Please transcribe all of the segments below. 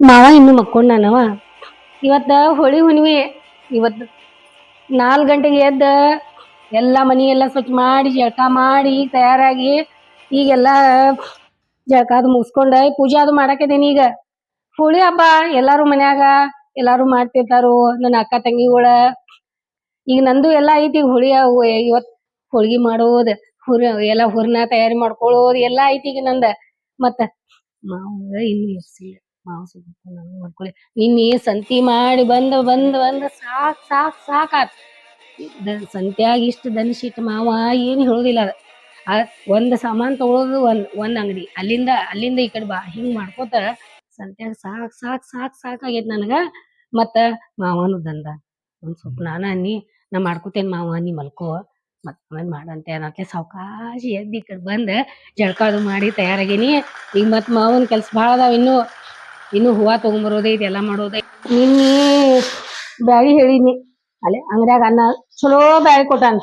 ಮಾವ ಇನ್ನು ಮಕ್ಕೊಂಡನವ. ಇವತ್ತ ಹೋಳಿ ಹುಣ್ಣಿಮೆ. ಇವತ್ತು ನಾಲ್ಕು ಗಂಟೆಗೆ ಎದ್ದ ಎಲ್ಲ ಮನಿ ಎಲ್ಲ ಸ್ವಚ್ಛ ಮಾಡಿ, ಜಳಕ ಮಾಡಿ, ತಯಾರಾಗಿ ಈಗೆಲ್ಲ ಜಳಕ ಅದು ಮುಗಿಸ್ಕೊಂಡ ಪೂಜೆ ಅದು ಮಾಡಾಕಿದ್ದೀನಿ ಈಗ. ಹೋಳಿ ಹಬ್ಬ ಎಲ್ಲಾರು ಮನ್ಯಾಗ ಎಲ್ಲಾರು ಮಾಡ್ತಿರ್ತಾರು. ನನ್ನ ಅಕ್ಕ ತಂಗಿಗಳ. ಈಗ ನಂದು ಎಲ್ಲ ಐತಿ ಈಗ ಹೋಳಿ ಇವತ್ ಹೋಳಿಗೆ ಮಾಡೋದು, ಹುರ ಎಲ್ಲ ಹುರ್ನ ತಯಾರಿ ಮಾಡ್ಕೊಳ್ಳೋದು ಎಲ್ಲ ಐತಿ ಈಗ ನಂದ. ಮತ್ತ ಮಾವ ಇನ್ನು ಎಷ್ಟಿಲ್ಲ ಮಾವ ಮಾಡ್ಕೊಳ್ಳಿ. ನಿನ್ನೆ ಸಂತಿ ಮಾಡಿ ಬಂದ ಬಂದ ಬಂದ ಸಾಕ್ ಸಾಕ್, ಸಾಕಾತ್. ಸಂತ್ಯಾಗ ಇಷ್ಟು ದನಿಸಿಟ್ಟು ಮಾವ ಏನು ಹೇಳೋದಿಲ್ಲ ಅದ. ಒಂದ್ ಸಾಮಾನ್ ತಗೊಳೋದು ಒಂದ್ ಒಂದ್ ಅಂಗಡಿ. ಅಲ್ಲಿಂದ ಅಲ್ಲಿಂದ ಈ ಕಡೆ ಬಾ, ಹಿಂಗ್ ಮಾಡ್ಕೋತ ಸಂತ್ಯಾಗ ಸಾಕ್ ಸಾಕ್ ಸಾಕ್ ಸಾಕಾಗೈತ್ ನನಗ. ಮತ್ತ ಮಾವನು ದಂದ, ಒಂದ್ ಸ್ವಲ್ಪ ನಾನ ಅನ್ನಿ, ನಾ ಮಾಡ್ಕೋತೇನ್ ಮಾವ, ನೀ ಮಲ್ಕೋ. ಮತ್ ಆಮೇಲೆ ಮಾಡಂತೆ ಅನ್ನತ್ತೆ ಸಾವ್ಕಾಶ ಎದ್ದು ಈ ಕಡೆ ಬಂದ ಜಳಕ ಅದು ಮಾಡಿ ತಯಾರಾಗೇನಿ. ಈಗ ಮತ್ ಮಾವನ್ ಕೆಲ್ಸ ಭಾಳ ಅದಾವ ಇನ್ನು. ಇನ್ನು ಹೂವ ತಗೊಂಬರೋದೇ ಇದೆಲ್ಲ ಮಾಡೋದೇ. ನಿನ್ನೆ ಬ್ಯಾಳಿ ಹೇಳಿನಿ ಅಲ್ಲೇ ಅಂಗಡ್ಯಾಗ ಅನ್ನ ಚಲೋ ಬ್ಯಾಳಿ ಕೊಟ್ಟಾನ.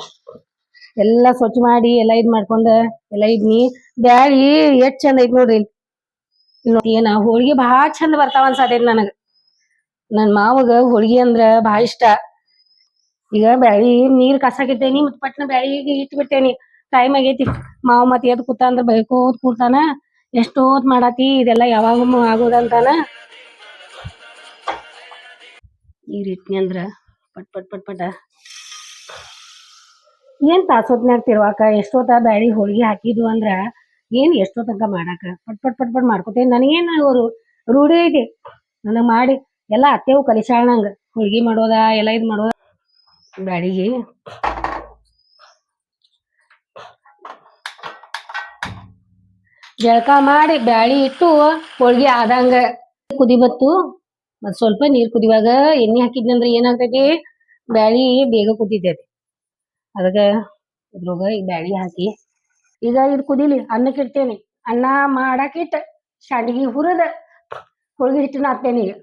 ಎಲ್ಲ ಸ್ವಚ್ಛ ಮಾಡಿ, ಎಲ್ಲ ಇದ್ ಮಾಡ್ಕೊಂಡ, ಎಲ್ಲ ಇದ್ನಿ. ಬ್ಯಾಳಿ ಎಷ್ಟ್ ಚಂದ ಐತ್ ನೋಡ್ರಿ ನೋಡಿ, ಏನ ಹೋಳಿಗೆ ಬಹಳ ಚಂದ ಬರ್ತಾವ ಅನ್ಸತೈತಿ ನನಗ. ನನ್ ಮಾವಗ ಹೋಳಿಗೆ ಅಂದ್ರ ಬಹಳ ಇಷ್ಟ. ಈಗ ಬ್ಯಾಳಿ ನೀರ್ ಕಸಾಕಿಟ್ಟೇನಿ ಮತ್ ಪಟ್ನ ಬ್ಯಾಳಿಗೆ ಇಟ್ಬಿಟ್ಟೇನಿ. ಟೈಮ್ ಆಗೈತಿ. ಮಾವ ಮತ್ತೆ ಎದ್ ಕೂತ ಅಂದ್ರ ಬೈಕೋತ್ ಕೂಡ್ತಾನ. ಎಷ್ಟೋತ್ ಮಾಡತಿ? ಇದೆಲ್ಲ ಯಾವಾಗ ಆಗೋದಂತಾನ? ಈ ರೀತಿ ಅಂದ್ರ ಪಟ್ ಪಟ್ ಪಟ್, ಪಟ. ಏನ್ ತಾಸೋತ್ನಾಗ ತಿರ್ವಾಕ? ಎಷ್ಟೋತ ಬ್ಯಾಳಿ ಹೋಳಿಗೆ ಹಾಕಿದ್ವು ಅಂದ್ರ ಏನ್ ಎಷ್ಟೋ ತನಕ ಮಾಡಾಕ? ಪಟ್ ಪಟ್ ಪಟ್ ಪಟ್ ಮಾಡ್ಕೊತೇನೆ. ನನಗೇನು ಅವರು ರೂಢಿ ಐತಿ. ನನಗ್ ಮಾಡಿ ಎಲ್ಲ ಅತ್ತೆವು ಕಲಿಸಾಳ ನಂಗೆ. ಹೋಳ್ಗಿ ಮಾಡೋದ, ಎಲ್ಲ ಇದು ಮಾಡೋದ? ಬ್ಯಾಳಿಗೆ ಜಳಕ ಮಾಡಿ ಬ್ಯಾಳಿ ಇಟ್ಟು ಹೋಳ್ಗಿ ಆದಂಗ. ಕುದಿ ಬತ್ತು. ಮತ್ ಸ್ವಲ್ಪ ನೀರ್ ಕುದಿವಾಗ ಎಣ್ಣೆ ಹಾಕಿದ್ನಂದ್ರ ಏನಾಗ್ತೈತಿ? ಬ್ಯಾಳಿ ಬೇಗ ಕುದಿತೈತಿ. ಅದಕ್ಕ ಇದ್ರೊಳಗ ಈ ಬ್ಯಾಳಿ ಹಾಕಿ ಈಗ ಇದು ಕುದಿಲಿ ಅನ್ನಕ್ಕೆ ಇಡ್ತೇನಿ. ಅನ್ನ ಮಾಡಾಕಿಟ್ಟ ಶಾಂಡ್ಗಿ ಹುರದ ಹೋಳ್ಗಿ ಹಿಟ್ಟನ ಹಾಕ್ತೇನಿ ಈಗ.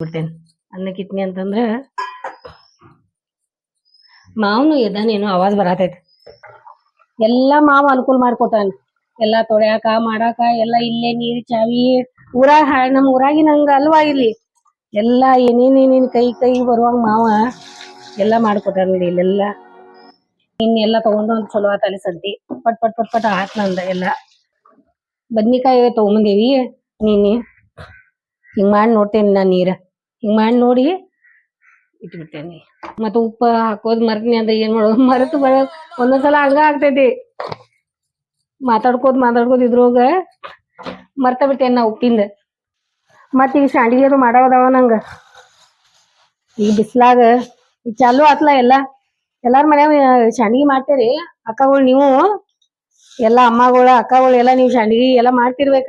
ಬಿಡ್ತೇನೆ ಅನ್ನಕ್ಕೆ ಇಟ್ನಿ ಅಂತಂದ್ರ ಮಾವನು ಎದ್ದಾನೇನು ಆವಾಜ್ ಬರತೈತಿ. ಎಲ್ಲಾ ಮಾವ ಅನುಕೂಲ ಮಾಡ್ಕೊತಾನ ಎಲ್ಲಾ ತೊಳ್ಯಾಕ, ಮಾಡಾಕ, ಎಲ್ಲಾ ಇಲ್ಲೇ ನೀರ್ ಚಾವಿ, ಊರಾಗ ನಮ್ ಊರಾಗಿನ ಹಂಗ ಅಲ್ವಾ ಇಲ್ಲಿ? ಎಲ್ಲಾ ಏನೇನ್ ಏನೇನ್ ಕೈ ಕೈ ಬರುವಂಗ ಮಾವ ಎಲ್ಲಾ ಮಾಡ್ಕೊಟ್ಟಾರ ನೋಡಿ ಇಲ್ಲೆಲ್ಲಾ. ಇನ್ನೆಲ್ಲ ತಗೊಂಡು ಒಂದ್ ಚಲೋ ಆತ ಸಂತಿ ಪಟ್ ಪಟ್ ಪಟ್ ಪಟ್ ಆತ್ ನಂದ ಎಲ್ಲ. ಬದ್ನಿಕಾಯಿ ತಗೊಂಬಂದೇವಿ. ನೀನಿ ಹಿಂಗ್ ಮಾಡಿ ನೋಡ್ತೇನಿ ನಾ ನೀರ. ಹಿಂಗ್ ಮಾಡಿ ನೋಡಿ ಇಟ್ಬಿಡ್ತೇನಿ ಮತ್ತ ಉಪ್ಪ ಹಾಕೋದ್ ಮರ್ತೀನಿ ಅಂದ್ರೆ ಏನ್ ಮಾಡೋದು? ಮರೆತು ಬರ ಒಂದೊಂದ್ಸಲ ಹಂಗ ಆಗ್ತೈತಿ. ಮಾತಾಡ್ಕೋದ್ ಮಾತಾಡ್ಕೋದ್ ಇದ್ರೊಳಗ ಮರ್ತ ಬಿಟ್ಟೇನ್ ನಾ ಉಪ್ಪಿಂದ. ಮತ್ ಈಗ ಶಾಂಡ್ಗಿ ಅದು ನಂಗ. ಈ ಬಿಸ್ಲಾಗ ಈಗ ಚಾಲು ಆತ್ಲ ಎಲ್ಲ. ಎಲ್ಲಾರ ಮನ್ಯಾಗ ಶಾಂಡ್ಗಿ ಮಾಡ್ತೇರಿ. ಅಕ್ಕಗಳು ನೀವು, ಎಲ್ಲಾ ಅಮ್ಮಗಳ, ಅಕ್ಕಗಳು ಎಲ್ಲಾ ನೀವು ಶಾಂಡ್ಗಿ ಎಲ್ಲಾ ಮಾಡ್ತಿರ್ಬೇಕ.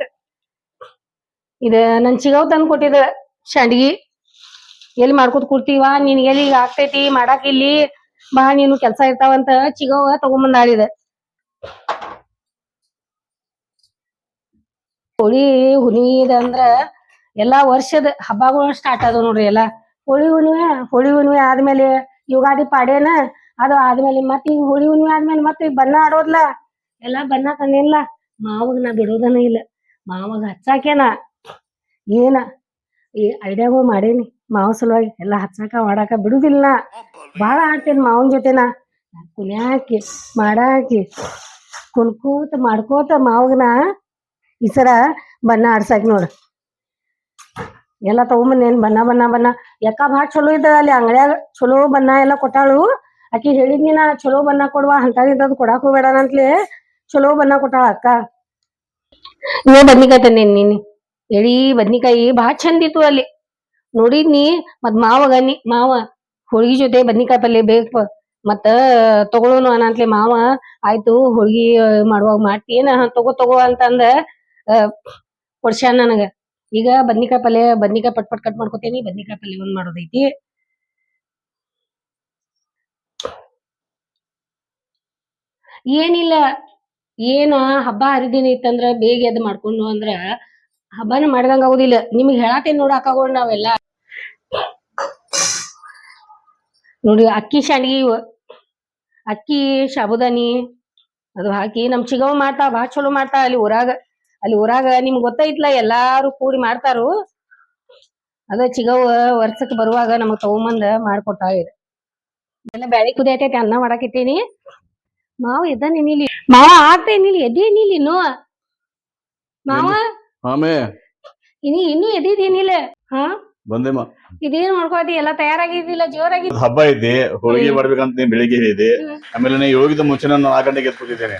ಇದ ನನ್ ಚಿಗವ್ ತಂದ್ ಕೊಟ್ಟಿದ ಶಾಂಡ್ಗಿ. ಎಲ್ಲಿ ಮಾಡ್ಕೊತ ಕೂಡ್ತೀವ ನೀನ್ ಎಲ್ಲಿ ಈಗ ಆಗ್ತೈತಿ, ಮಾಡಾಕ ಇಲ್ಲಿ, ಬಾ, ನೀನು ಕೆಲ್ಸ ಇರ್ತಾವಂತ ಚಿಗವ್ವ ತಗೊಂಬಂದಾಳಿದ. ಹೋಳಿ ಹುಣ್ಣಿಮೆ ಅಂದ್ರ ಎಲ್ಲಾ ವರ್ಷದ ಹಬ್ಬಗಳು ಸ್ಟಾರ್ಟ್ ಆದವು ನೋಡ್ರಿ ಎಲ್ಲಾ. ಹೋಳಿ ಹುಣ್ಣಿಮೆ ಹೋಳಿ ಹುಣ್ಣಿಮೆ ಆದ್ಮೇಲೆ ಯುಗಾದಿ ಪಾಡೇನ ಅದು ಆದ್ಮೇಲೆ ಮತ್ತೆ ಈಗ ಹೋಳಿ ಹುಣ್ಣಿಮೆ ಆದ್ಮೇಲೆ ಮತ್ತೆ ಈಗ ಬಣ್ಣ ಆಡೋದ್ಲ. ಎಲ್ಲಾ ಬಣ್ಣ ತಂದಿಲ್ಲ ಮಾವಾಗ ನಾ ಬಿಡೋದನ ಇಲ್ಲ. ಮಾವಾಗ ಹಚ್ಚಾಕೇನ. ಏನ? ಈ ಐಡಿಯಾಗಳು ಮಾಡೇನಿ. ಮಾವ ಸಲುವಾಗಿ ಎಲ್ಲಾ ಹಚ್ಚಾಕ ಮಾಡಾಕ ಬಿಡುದಿಲ್ಲ. ಬಾಳ ಮಾವನ ಮಾವನ್ ಜೊತೆನ. ಕುಣಿಯಾಕಿ, ಮಾಡಾಕಿ, ಕುಣ್ಕೋತ, ಮಾಡ್ಕೋತ ಮಾವಗ್ನ ಈ ಸರ ಬಣ್ಣ ಆಡ್ಸಾಕ್ ನೋಡ. ಎಲ್ಲಾ ತಗೊಂಬಂದೇನ್ ಬಣ್ಣ ಬಣ್ಣ ಬಣ್ಣ. ಯಾಕ ಭಾಳ ಚಲೋ ಇದ್ದ ಅಲ್ಲಿ ಅಂಗಡಿಯಾಗ ಚಲೋ ಬಣ್ಣ ಎಲ್ಲ ಕೊಟ್ಟಾಳು. ಆಕಿ ಹೇಳಿದ್ನಿ ನಾ ಚಲೋ ಬಣ್ಣ ಕೊಡುವ ಅಂತ ಕೊಡಾಕ್ ಹೋಗ್ಬೇಡ ಅಂತಲೇ ಚಲೋ ಬಣ್ಣ ಕೊಟ್ಟಾಳ ಅಕ್ಕ. ನೀ ಬದ್ನಿಕಾಯಿ ತಂದೇನ್ ನೀನು ಎಳಿ ಬದ್ನಿಕಾಯಿ ಭಾಳ ಚಂದ ಇತ್ತು ಅಲ್ಲಿ. ನೋಡಿದ್ನಿ ಮತ್ ಮಾವಾಗ ನೀ ಮಾವ ಹೋಳ್ಗಿ ಜೊತೆ ಬದ್ನಿಕಾಯಿ ಪಲ್ಯ ಬೇಕು ಮತ್ತ ತಗೊಳೋನು ಅನ್ನಂತ್ಲೆ ಮಾವ. ಆಯ್ತು ಹೋಳ್ಗಿ ಮಾಡುವಾಗ ಮಾಡ್ತಿ ಏನ ತಗೋ ತಗೋ ಅಂತಂದ ಕೊಡ್ಸ್ಯಾನ ನನಗ. ಈಗ ಬದ್ನಿಕಾಯಿ ಪಲ್ಯ, ಬದ್ನಿಕಾಯಿ ಪಟ್ ಪಟ್ ಕಟ್ ಮಾಡ್ಕೊತೇನಿ, ಬದ್ನಿಕಾಯಿ ಪಲ್ಯ ಒಂದ್ ಮಾಡೋದೈತಿ. ಏನಿಲ್ಲ, ಏನ ಹಬ್ಬ ಹರಿದಿನ ಇತ್ತಂದ್ರ ಬೇಗ ಎದ್ದು ಮಾಡ್ಕೊಂಡು ಅಂದ್ರ ಹಬ್ಬನ ಮಾಡ್ದಂಗ ಆಗುದಿಲ್ಲ. ನಿಮ್ಗೆ ಹೇಳಾತೇನ್ ನೋಡ ಅಕ್ಕಗಳು ನಾವೆಲ್ಲ. ನೋಡಿ, ಅಕ್ಕಿ ಶಾಂಡ್ಗಿ ಅಕ್ಕಿ ಸಾಬುದಾನಿ ಅದು ಹಾಕಿ ನಮ್ ಚಿಗವ್ ಮಾಡ್ತಾ, ಭಾಳ ಚಲೋ ಮಾಡ್ತಾ ಅಲ್ಲಿ ಊರಾಗ. ಅಲ್ಲಿ ಊರಾಗ ನಿಮ್ಗ್ ಗೊತ್ತೈತ್ಲ ಎಲ್ಲಾರು ಕೂಡಿ ಮಾಡ್ತಾರು. ಅದ ಚಿಗವ್ ವರ್ಷಕ್ಕೆ ಬರುವಾಗ ನಮಗ್ ತಗೊಂಬಂದ ಮಾಡ್ಕೊಟ್ಟ ಇದೆ ಎಲ್ಲ ಬ್ಯಾಳಿ ಕುದಿಯತೈತಿ ಅನ್ನ ಮಾಡಾಕಿತ್ತೀನಿ. ಮಾವ ಎದ್ದ ನಿಲ್ಲಿ ಮಾವ ಆಗ್ತೇ ನಿಲ್ಲಿ ಎದ್ದಿ ನಿಲ್ಲಿ ಇನ್ನು. ಮಾವ? ಆಮೇ ಇನಿ ಇನ್ನು ಎದ್ದಿದ್ದೀನಿಲ್ಲ ಹಾ? ಬಂದೇಮ ಇದೇನ್ ಮಾಡ್ಕೋತಿ ಎಲ್ಲ ತಯಾರಾಗಿದ್ದಿಲ್ಲ ಜೋರಾಗಿ ಹಬ್ಬ ಐತಿ ಹೋಳಿಗೆ ಮಾಡ್ಬೇಕಂತ ಬೆಳಿಗ್ಗೆ ಇದೆ. ಆಮೇಲೆ ಯೋಗಿದ ಮುಂಚೆ ನಾನು ನಾಲ್ಕು ಗಂಟೆಗೆ ಎತ್ಕೊತಿದ್ದೇನೆ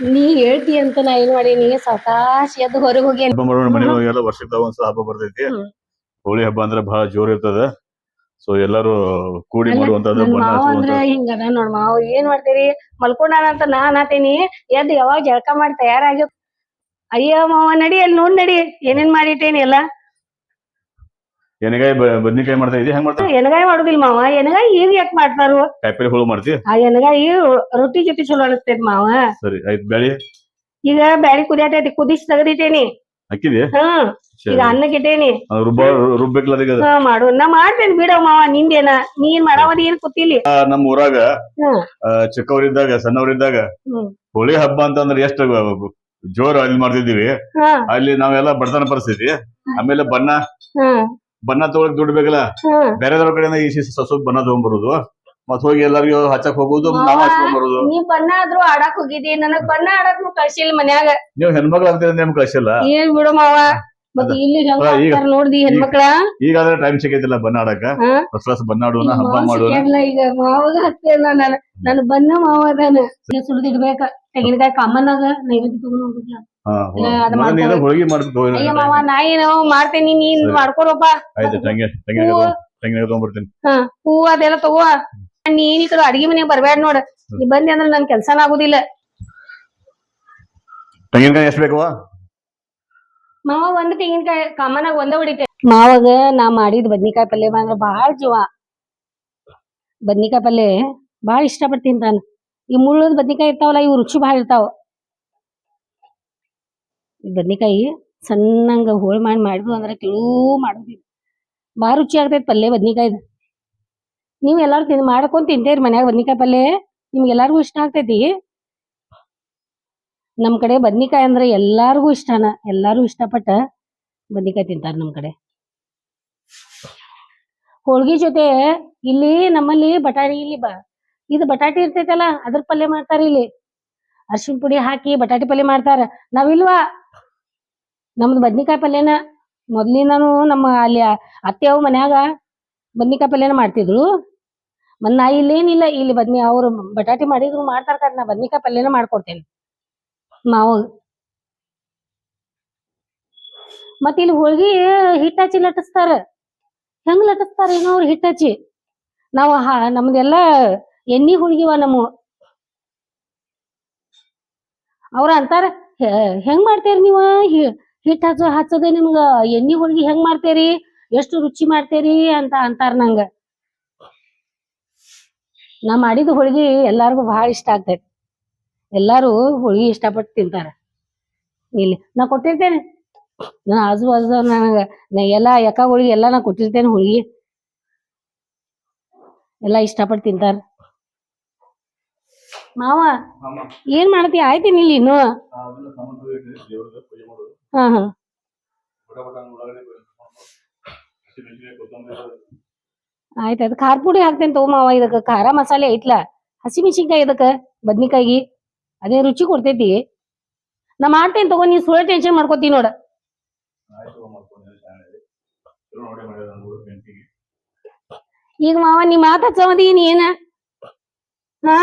ನೀ ಹೇಳ್ತಿ ಅಂತ ನಾ ಏನ್ ಮಾಡೀನಿ? ಸಾಕಾಶ್ ಎದ್ದು ಹೊರಗೆ ಹೋಗಿ ಹಬ್ಬ ಮಾಡೋಣ ಮನೆ ಎಲ್ಲ ವರ್ಷಕ್ಕೆ ಒಂದ್ಸಲ ಹಬ್ಬ ಬರ್ತೈತಿ. ಹೋಳಿ ಹಬ್ಬ ಅಂದ್ರೆ ಬಹಳ ಜೋರ್ ಇರ್ತದ. ಸೊ ಎಲ್ಲಾರು ಕೂಡಿ ಬಣ್ಣ ಮಾವ ಅಂದ್ರ ಹಚ್ಚುವಂತದ್ದು ನೋಡ್ ಮಾವ. ಏನ್ ಮಾಡ್ತೀರಿ? ಮಲ್ಕೊಂಡಾನ ಅಂತ ನಾ ಅನ್ನತೀನಿ. ಎದ್ದು ಯಾವಾಗ ಜಳಕ ಮಾಡಿ ತಯಾರಾಗಿ ಅಯ್ಯ ಮಾವ ನಡಿ ಅಲ್ಲಿ ನೋಡ್ ನಡಿ. ಏನೇನ್ ಮಾಡಿಟ್ಟೇನಿ ಎಲ್ಲ? ಎನಗಾಯಿ ಬದ್ನಿಕಾಯಿ ಮಾಡ್ತಾ ಇದೆ ಹೆಂಗ್ ಮಾಡ್ತಾ? ಎನಗಾಯಿ ಮಾಡುದಿಲ್ಲ ಮಾವ. ಎನಗಾಯಿ ಈಗ ಯಾಕೆ ಮಾಡ್ತಾರು? ಕಾಯಿಪಲ್ಲೆ ಹುಳು ಮಾಡ್ತಿ ಆ ಎನಗಾಯಿ ರೊಟ್ಟಿ ಜೊತೆ ಚಲೋ ಅನಿಸ್ತೈತಿ ಮಾವ. ಸರಿ ಆಯ್ತು. ಬ್ಯಾಳಿ? ಈಗ ಬ್ಯಾಳಿ ಕುದಿಯಾತೈತಿ. ಕುದಿಸಿ ತೆಗೆದಿಟ್ಟೇನಿ. ಹಾಕಿದೆ ಹಾ ಈಗ ಅದು ರುಬ್ಬ ರುಬ್ಬೇಕಲ್ಲ ಅದಕ್ಕೆ ಹಾ ಮಾಡು. ನಾ ಮಾಡ್ತೇನೆ ಬಿಡ ಮಾವ ನಿಂದೇನ. ನೀನ್ ಮಾಡವದ ಏನ್ ಕೂತಿಲಿ? ನಮ್ಮ ಊರಾಗ. ಚಿಕ್ಕವರಿದ್ದಾಗ ಸಣ್ಣವರಿದ್ದಾಗ ಹೋಳಿ ಹಬ್ಬ ಅಂತಂದ್ರೆ ಎಷ್ಟು ಜೋರು ಅಲ್ಲಿ ಮಾಡ್ತಿದ್ದೀವಿ. ಅಲ್ಲಿ ನಾವೆಲ್ಲ ಬಡತನ ಪರಿಸ್ಥಿತಿ. ಆಮೇಲೆ ಬಣ್ಣ ಬಣ್ಣ ತಗೊಳಕ್ ದುಡ್ಡು ಬೇಕಲ್ಲ? ಬೇರೆ ಬೇರೆದವ್ರ ಕಡೆಯಿಂದ ಈ ಸಸು ಬಣ್ಣ ತಗೊಂಡ್ಬರುದು. ಮತ್ ಹೋಗಿ ಎಲ್ಲರಿಗೂ ಹಚ್ಚಕ್ ಹೋಗುದು ನಾವ್ ಹಚ್ಕೊಂಡ್ ಬರುದು. ನೀ ಬಣ್ಣ ಆದ್ರೂ ಆಡಾಕ್ ಹೋಗಿದಿ ನನಗ್ ಬಣ್ಣ ಆಡಾಕ್ ಕಳ್ಸಿಲ್ಲ ಮನ್ಯಾಗ. ನೀವು ಹೆಣ್ಮಕ್ಳು ಆಗ್ತೀರ ನಿಮ್ ಕಳ್ಸಿಲ್ಲ? ಏನ್ ಬಿಡು ಮಾವ. ಮತ್ ಇಲ್ಲಿ ನೋಡ್ದಿ ಹೆಣ್ಮಕ್ಳ. ಈಗಾದ್ರೆ ಟೈಮ್ ಸಿಗೈತಿಲ್ಲ ಬಣ್ಣ ಆಡಕ? ಹೊಸ ಬಣ್ಣ ಆಡೋಣ ಹಬ್ಬ ಮಾವ ಮಾಡೋಣ ಈಗ. ಮಾವಾಗ ಹಚ್ತೇನ ನಾನು ನನ್ ಬಣ್ಣ ಮಾವ ಅದಾನ. ಸುಳ್ದಿಡ್ಬೇಕ ಕಾಮನ್ ಅದ. ನೈವೇದ್ಯ ತಗೊಂಡ್ ಹೋಗ್ಬಿಡ್ಲ? ಹೋಳಿಗೆ ಮಾಡ್ಬೇಕು ಅಯ್ಯ ಮಾವ ನಾ ಏನು ಮಾಡ್ತೇನಿ ನೀನ್. ಮಾಡ್ಕೊಡಪ್ಪ. ಆಯ್ತು ತಂಗಿ ತಂಗಿ. ತಂಗಿ ಹಾ ಹೂವ ಅದೆಲ್ಲ ತಗೋ. ನೀನ್ ಕಡೆ ಅಡಿಗೆ ಮನೆ ಬರ್ಬೇಡ ನೋಡ. ನೀ ಬಂದಿ ಅಂದ್ರೆ ನನ್ ಕೆಲ್ಸನ ಆಗುದಿಲ್ಲ. ತೆಂಗಿನಕಾಯಿ ಎಷ್ಟ್ ಬೇಕು? ಮಾವ ಒಂದ್ ತೆಂಗಿನಕಾಯಿ ಕಾಮನ್ ಆಗಿ ಒಂದ ಹೊಡಿತೆ. ಮಾವಾಗ ನಾ ಮಾಡಿದ ಬದ್ನಿಕಾಯಿ ಪಲ್ಯ ಬಂದ್ರ ಬಾಳ ಜೀವ. ಬದ್ನಿಕಾಯಿ ಪಲ್ಯ ಬಾಳ ಇಷ್ಟಪಟ್ಟು ತಿಂತಾನ ಈ ಮುಳ್ಳದ ಬದ್ನಿಕಾಯಿ ಇರ್ತಾವಲ್ಲ ಇವು ರುಚಿ ಬಾಳ ಇರ್ತಾವ. ಬದ್ನಿಕಾಯಿ ಸಣ್ಣಂಗ ಹೋಳ್ ಮಾಡಿ ಮಾಡಿದ್ವು ಅಂದ್ರೆ ತಿಳೂ ಮಾಡುದಿಲ್ಲ. ಭಾಳ ರುಚಿ ಆಗ್ತೈತಿ ಪಲ್ಯ ಬದ್ನಿಕಾಯಿದ. ನೀವ್ ಎಲ್ಲಾರು ತಿನ್ ಮಾಡ್ಕೊಂಡ್ ತಿಂತೇರಿ ಮನ್ಯಾಗ ಬದ್ನಿಕಾಯಿ ಪಲ್ಯ. ನಿಮ್ಗೆ ಎಲ್ಲಾರ್ಗು ಇಷ್ಟ ಆಗ್ತೈತಿ. ನಮ್ಮ ಕಡೆ ಬದ್ನಿಕಾಯಿ ಅಂದ್ರೆ ಎಲ್ಲಾರ್ಗೂ ಇಷ್ಟನ. ಎಲ್ಲಾರು ಇಷ್ಟಪಟ್ಟ ಬದ್ನಿಕಾಯಿ ತಿಂತಾರ ನಮ್ಮ ಕಡೆ. ಹೋಳ್ಗಿ ಜೊತೆ ಇಲ್ಲಿ ನಮ್ಮಲ್ಲಿ ಬಟಾಣಿ ಇಲ್ಲಿ ಬ ಇದು ಬಟಾಟಿ ಇರ್ತೈತಲ್ಲ ಅದ್ರ ಪಲ್ಯ ಮಾಡ್ತಾರ ಇಲ್ಲಿ. ಅರ್ಶಿನ ಪುಡಿ ಹಾಕಿ ಬಟಾಟಿ ಪಲ್ಯ ಮಾಡ್ತಾರ. ನಾವಿಲ್ವಾ? ನಮ್ದು ಬದ್ನಿಕಾಯಿ ಪಲ್ಯನ ಮೊದ್ಲಿನಾನು ನಮ್ಮ ಅಲ್ಲಿ ಅತ್ತೆಯವು ಮನ್ಯಾಗ ಬದ್ನಿಕಾಯಿ ಪಲ್ಯನ ಮಾಡ್ತಿದ್ರು. ಮತ್ ನಾ ಇಲ್ಲೇನಿಲ್ಲ, ಇಲ್ಲಿ ಬದ್ನಿ ಅವ್ರು ಬಟಾಟಿ ಮಾಡಿದ್ರು ಮಾಡ್ತಾರ ನಾ ಬದ್ನಿಕಾಯಿ ಪಲ್ಯನ ಮಾಡ್ಕೊಡ್ತೇನೆ. ಮಾವ. ಮತ್ತ ಇಲ್ಲಿ ಹೋಳ್ಗಿ ಹಿಟ್ಟ ಹಚ್ಚಿ ಲಟ್ಟಿಸ್ತಾರ. ಹೆಂಗ್ ಲಟ್ಟಿಸ್ತಾರ ಏನೋ ಅವ್ರು ಹಿಟ್ಟ ಹಚ್ಚಿ ನಾವು ಹಾ, ನಮ್ದೆಲ್ಲ ಎಣ್ಣಿ ಹೋಳ್ಗಿವ ನಮ್ಮ. ಅವ್ರ ಅಂತಾರ, "ಹೆ- ಹೆಂಗ್ ಮಾಡ್ತೇರಿ ನೀವ? ಹಿಟ್ಟ ಹಚ್ಚ ಹಚ್ಚದ ನಿಮ್ಗ ಎಣ್ಣಿ ಹೋಳ್ಗಿ ಹೆಂಗ್ ಮಾಡ್ತೇರಿ? ಎಷ್ಟು ರುಚಿ ಮಾಡ್ತೇರಿ ಅಂತ ಅಂತಾರ ನಂಗ. ನಾ ಮಾಡಿದ ಹೋಳ್ಗಿ ಎಲ್ಲಾರ್ಗು ಬಹಳ ಇಷ್ಟ ಆಗ್ತೈತಿ. ಎಲ್ಲಾರು ಹೋಳ್ಗಿ ಇಷ್ಟಪಟ್ಟು ತಿಂತಾರ. ಇಲ್ಲಿ ನಾ ಕೊಟ್ಟಿರ್ತೇನೆ. ನಾ ಆಜು ಬಾಜು ನನಗ ಎಲ್ಲಾ ಯಾಕ ಹೋಳಿಗೆ ಎಲ್ಲಾ ನಾ ಕೊಟ್ಟಿರ್ತೇನೆ ಹೋಳಿಗೆ. ಎಲ್ಲಾ ಇಷ್ಟಪಟ್ಟು ತಿಂತಾರ. ಮಾವ ಏನ್ ಮಾಡ್ತಿ? ಆಯ್ತೀನಿ ಇಲ್ಲಿ ಇನ್ನು? ಹಾ ಹಾ. ಆಯ್ತಾಯ್ತು ಖಾರ ಪುಡಿ ಹಾಕ್ತೇನೆ ತಗೋ ಮಾವ, ಇದಕ್ಕ ಖಾರ ಮಸಾಲೆ ಐತ್ಲ. ಹಸಿಮೆಣಸಿನ್ಕಾಯಿ ಇದಕ್ಕೆ ಬದ್ನಿಕಾಯಿ ಅದೇ ರುಚಿ ಕೊಡ್ತೈತಿ. ನಾ ಮಾಡ್ತೇನೆ ತಗೋ ನೀ ಸುಳ್ಳು ಟೆನ್ಷನ್ ಮಾಡ್ಕೋತೀನಿ ನೋಡ. ಈಗ ಮಾವ, ನೀ ಮಾತ್ ಏನ? ಹಾ?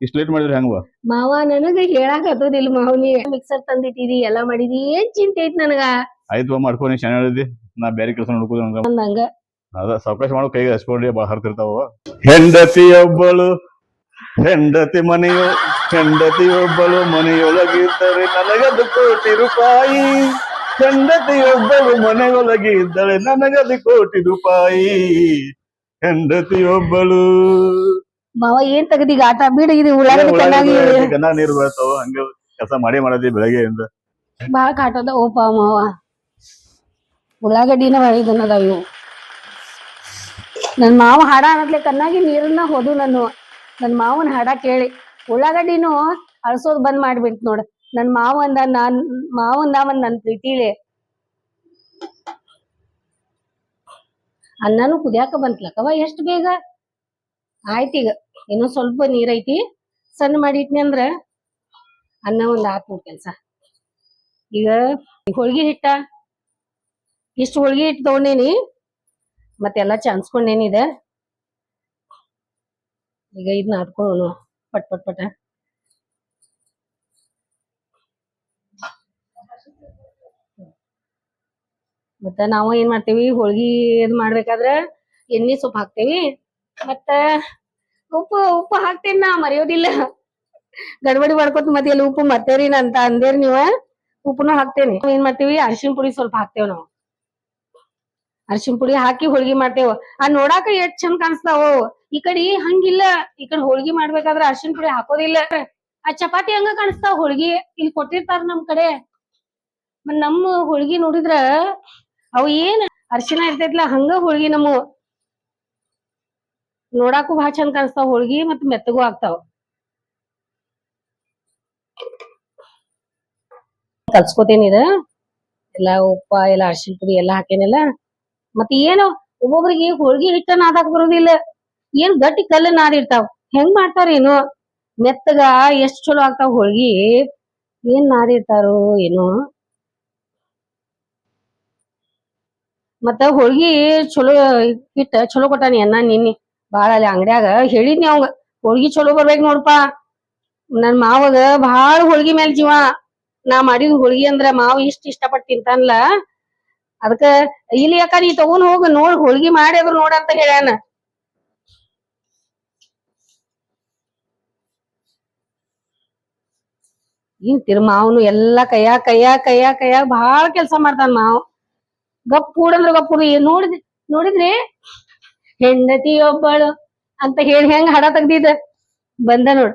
ಇಷ್ಟ ಲೇಟ್ ಮಾಡಿದ್ರೆ ಹೆಂಗವ? ಮಾವ ನನಗ ಹೇಳಾಕ ಹತ್ತೋದಿಲ್ಲ ಮಾವ ನೀ. ಮಿಕ್ಸರ್ ತಂದಿಟ್ಟಿದಿ ಎಲ್ಲಾ ಮಾಡಿದಿ ಏನ್ ಚಿಂತೆ ಐತಿ ನನಗ? ಆಯ್ತು ಮಾಡ್ಕೊ ನೀ ಚೆನ್ನಾಗಿ ಹೇಳಿದಿ ನಾ ಬೇರೆ ಕೆಲಸ ನೋಡ್ಕೋದು ಅಂದಂಗ. ಅದ ಸಾವಕಾಶ ಮಾಡೋ ಕೈಗೆ ಹಚ್ಕೊಂಡಿ ಭಾಳ ಹರ್ತಿರ್ತಾವ ಹೆಂಡತಿಯೊಬ್ಬಳು ಹೆಂಡತಿ ಮನೆಯೊ ಹೆಂಡತಿಯೊಬ್ಬಳು ಮನೆಯೊಳಗಿದ್ದರೆ ನನಗದು ಕೋಟಿ ರೂಪಾಯಿ ಹೆಂಡತಿಯೊಬ್ಬಳು ಇದ್ದಳೆ ನನಗದು ಕೋಟಿ ರೂಪಾಯಿ ಹೆಂಡತಿಯೊಬ್ಬಳು ಮಾವ ಏನ್ ತೆಗದೀಗ ಆಟ? ಬಿಡ ಇದು ಉಳ್ಳಾಗಡ್ಡಿ ನೀರು ಬೀಳ್ತಾವ ಹಂಗ ಕೆಲಸ ಮಾಡಿ ಮಾಡದಿ ಬೆಳಗ್ಗೆಯಿಂದ. ಬಾಳ ಕಾಟದ ಓಪ ಮಾವ. ಉಳ್ಳಾಗಡ್ಡಿನ ಮಾಡಿದನ ಅದಾವ ಇವು ನನ್ ಮಾವ ಹಾಡ ಅನ್ನತ್ಲೆ ಕಣ್ಣಾಗಿ ನೀರನ್ನ ಹೋದು ನಾನು. ನನ್ ಮಾವನ್ ಹಾಡ ಕೇಳಿ. ಉಳ್ಳಾಗಡ್ಡಿನೂ ಅಳ್ಸೋದ್ ಬಂದ್ ಮಾಡ್ಬಿಡ್ತ ನೋಡ. ನನ್ ಮಾವಂದ ನಾನ್ ಮಾವಂದ ಒಂದ್ ನನ್ ಪ್ರೀತಿಲೆ. ಅನ್ನನು ಕುದಿಯಾಕ ಬಂತ್ಲಕ್ಕವ ಎಷ್ಟು ಬೇಗ? ಆಯ್ತೀಗ ಇನ್ನೂ ಸ್ವಲ್ಪ ನೀರೈತಿ ಸಣ್ಣ ಮಾಡಿಟ್ನಿ ಅಂದ್ರ ಅನ್ನ ಒಂದು ಆತ್ ಕೆಲಸ ಕೆಲ್ಸ. ಈಗ ಹೋಳ್ಗಿ ಹಿಟ್ಟ. ಇಷ್ಟು ಹೋಳ್ಗಿ ಹಿಟ್ಟು ತಗೊಂಡೇನಿ. ಮತ್ತೆಲ್ಲ ಚಾನ್ಸ್ಕೊಂಡೇನಿ ಇದ. ಈಗ ಇದನ್ನ ಹಾಕೊಳ್ಳೋಣ ಪಟ್ ಪಟ್, ಪಟ. ಮತ್ತ ನಾವು ಏನ್ ಮಾಡ್ತೇವಿ? ಹೋಳ್ಗಿ ಇದು ಮಾಡ್ಬೇಕಾದ್ರೆ ಎಣ್ಣೆ ಸೊಪ್ಪು ಹಾಕ್ತೇವಿ. ಮತ್ತ ಉಪ್ಪು ಉಪ್ಪು ಹಾಕ್ತೇನ್ ನಾ, ಮರೆಯೋದಿಲ್ಲ. ಗಡ್ಬಡಿ ಮಾಡ್ಕೊತ ಮತ್ತೆ ಎಲ್ಲಿ ಉಪ್ಪು ಮತ್ತೇರಿ ಅಂತ ಅಂದೇರಿ ನೀವ? ಉಪ್ಪುನು ಹಾಕ್ತೇನೆ. ಏನ್ ಮಾಡ್ತೀವಿ? ಅರಿಶಿನ ಪುಡಿ ಸ್ವಲ್ಪ ಹಾಕ್ತೇವ್ ನಾವು. ಅರಿಶಿನ ಪುಡಿ ಹಾಕಿ ಹೋಳ್ಗಿ ಮಾಡ್ತೇವ. ಆ ನೋಡಾಕ ಎಷ್ಟ್ ಚಂದ ಕಾಣಿಸ್ತಾವ ಈ ಕಡೆ ಹಂಗಿಲ್ಲ. ಈ ಕಡೆ ಹೋಳ್ಗಿ ಮಾಡ್ಬೇಕಾದ್ರ ಅರಿಶಿನ ಪುಡಿ ಹಾಕೋದಿಲ್ಲ. ಆ ಚಪಾತಿ ಹಂಗ ಕಾಣಿಸ್ತಾವ ಹೋಳ್ಗಿ. ಇಲ್ಲಿ ಕೊಟ್ಟಿರ್ತಾರ ನಮ್ ಕಡೆ. ನಮ್ಮ ಹೋಳ್ಗಿ ನೋಡಿದ್ರ ಅವು ಏನ್ ಅರಿಶಿನ ಇರ್ತೈತ್ಲ, ಹಂಗ ಹೋಳ್ಗಿ ನಮ್ಮ ನೋಡಾಕು ಬಹಳ ಚಂದ ಕಾಣಿಸ್ತಾವ, ಹೋಳ್ಗಿ ಮತ್ತ್ ಮೆತ್ತಗೂ ಆಗ್ತಾವ. ಕಲ್ಸ್ಕೊತೇನಿ ಇದ. ಎಲ್ಲಾ ಉಪ್ಪ, ಎಲ್ಲ ಅರ್ಶಿನ ಪುಡಿ ಎಲ್ಲಾ ಹಾಕೇನಿಲ್ಲ. ಮತ್ ಏನು, ಒಬ್ಬೊಬ್ರಿಗೆ ಹೋಳ್ಗಿ ಹಿಟ್ಟ ನಾದಾಕ್ ಬರೋದಿಲ್ಲ. ಏನ್ ಗಟ್ಟಿ ಕಲ್ಲು ನಾದಿರ್ತಾವ ಹೆಂಗ್ ಮಾಡ್ತಾರೇನು ಮೆತ್ತಗ ಎಷ್ಟ್ ಚಲೋ ಆಗ್ತಾವ ಹೋಳ್ಗಿ? ಏನ್ ನಾದಿರ್ತಾರೋ ಏನು. ಮತ್ತ ಹೋಳ್ಗಿ ಚಲೋ ಹಿಟ್ಟ ಚಲೋ ಕೊಟ್ಟಾನಿ ಅನ್ನ, ನಿನ್ನಿ. ಬಾಳ ಅಲ್ಲಿ ಅಂಗಡ್ಯಾಗ ಹೇಳಿದ್ನಿ ಅವಂಗ, ಹೋಳ್ಗಿ ಚಲೋ ಬರ್ಬೇಕ್ ನೋಡ್ಪಾ. ನನ್ ಮಾವಗ ಬಾಳ ಹೋಳ್ಗಿ ಮೇಲ್ ಜೀವ. ನಾ ಮಾಡಿದ ಹೋಳ್ಗಿ ಅಂದ್ರ ಮಾವ ಇಷ್ಟ ಇಷ್ಟಪಟ್ಟು ತಿಂತಾನಲ್ಲ. ಅದಕ್ಕ ಇಲ್ಲಿ ಯಾಕ ನೀ ತಗೊಂಡ್ ಹೋಗ ನೋಡ್ ಹೋಳ್ಗಿ ಮಾಡಿ ಅದ್ರ ನೋಡ ಅಂತ ಹೇಳ್ಯಾನ. ಇಂತಿರ್ ಮಾವನು ಎಲ್ಲಾ ಕೈಯಾಗ ಕೈಯಾಗ ಕೈಯಾಗ ಕೈಯಾಗ ಬಾಳ ಕೆಲ್ಸ ಮಾಡ್ತಾನ ಮಾವ. ಗಪ್ ಕೂಡಂದ್ರ ಗಪ್ ಏನ್ ನೋಡಿದ್ರಿ ನೋಡಿದ್ರಿ? ಹೆಂಡತಿಯೊಬ್ಬಳು ಅಂತ ಹೇಳಿ ಹೆಂಗ್ ಹಡ ತೆಗ್ದಿದ್ದ? ಬಂದ ನೋಡು.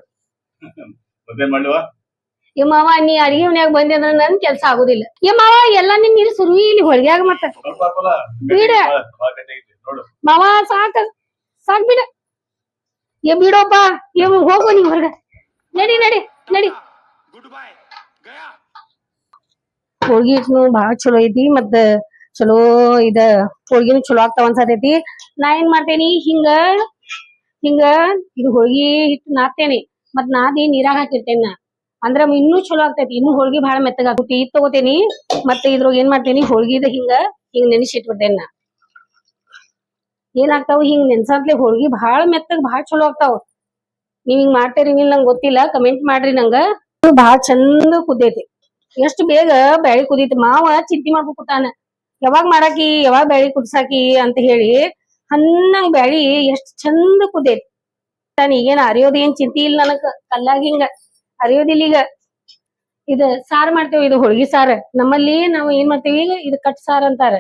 ಈ ಮಾವ ನೀ ಅಡಿಗೆ ಮನ್ಯಾಗ ಬಂದೆ ಅಂದ್ರೆ ನನ್ ಕೆಲ್ಸ ಆಗುದಿಲ್ಲ. ಏ ಮಾವ ಎಲ್ಲಾ ನಿನ್ ಸುರು ಸುರುವಿ ಇಲ್ಲಿ ಹೊಳ್ಗ್ಯಾಗ ಮತ್ತ. ಬಿಡ. ಮಾವ ಸಾಕ ಸಾಕ್ ಬಿಡ. ಏ ಬಿಡೋಪ್ಪ ಏ ಹೋಗು ನೀ ಹೊರಗ. ನಡಿ ನಡಿ ನಡಿ. ಹುಡುಗಿ ಭಾಳ ಚಲೋ ಐತಿ ಮತ್ತ ಚಲೋ ಇದ ಹೋಳ್ಗಿನು ಚಲೋ ಆಗ್ತಾವ ಅನ್ಸತೈತಿ. ನಾ ಏನ್ ಮಾಡ್ತೇನಿ, ಹಿಂಗ ಹಿಂಗ ಇದು ಹೋಳ್ಗಿ ಹಿಟ್ಟು ನಾದ್ತೇನಿ. ಮತ್ ನಾದಿ ನೀರಾಗ ಹಾಕಿರ್ತೇನಿ. ನಾ ಅಂದ್ರ ಇನ್ನೂ ಚಲೋ ಆಗ್ತೈತಿ, ಇನ್ನು ಹೋಳ್ಗಿ ಮೆತ್ತಗ ಆಗ್ತೈತಿ ಇದ್ ತಗೋತೇನಿ, ಮತ್ತೆ ಇದ್ರೊಳಗ ಏನ್ ಮಾಡ್ತೇನಿ, ಹೋಳ್ಗಿದ ಹಿಂಗ ಹಿಂಗ ನೆನೆಸಿ ಇಟ್ಬಿಡ್ತೇನಿ. ನಾ ಏನಾಗ್ತಾವ, ಹಿಂಗ ನೆನ್ಸಾತ್ಲೆ ಹೋಳ್ಗಿ ಬಾಳ ಮೆತ್ತಗ ಬಾಳ ಚಲೋ ಆಗ್ತಾವ. ನೀವ್ ಹಿಂಗ್ ಮಾಡ್ತೇರಿ ಇಲ್ಲ ನಂಗೆ ಗೊತ್ತಿಲ್ಲ, ಕಮೆಂಟ್ ಮಾಡ್ರಿ ನಂಗ. ಬಾಳ ಚಂದ ಕುದ್ದೈತಿ ಎಷ್ಟ್ ಬೇಗ ಬ್ಯಾಳಿ ಕುದೀತಿ ಮಾವ ಚಿಂತಿ ಮಾಡ್ಬೇಕು ಕೂತಾನ. ಯಾವಾಗ ಮಾಡಾಕಿ, ಯಾವಾಗ ಬ್ಯಾಳಿ ಕುದ್ಸಾಕಿ ಅಂತ ಹೇಳಿ ಹನ್ನಂಗ್ ಬ್ಯಾಳಿ ಎಷ್ಟ್ ಚಂದ ಕುದೈತಿ. ತಾನ ಈಗೇನ್ ಅರಿಯೋದ್ ಏನ್ ಚಿಂತಿ ಇಲ್ಲ ನನಗ. ಕಲ್ಲಾಗ ಹಿಂಗ ಅರಿಯೋದಿಲ್ಲ ಈಗ. ಇದ ಸಾರ್ ಮಾಡ್ತೇವಿ, ಇದು ಹೋಳ್ಗಿ ಸಾರ್. ನಮ್ಮಲ್ಲಿ ನಾವು ಏನ್ ಮಾಡ್ತೇವಿ ಇದು ಕಟ್ ಸಾರ್ ಅಂತಾರ.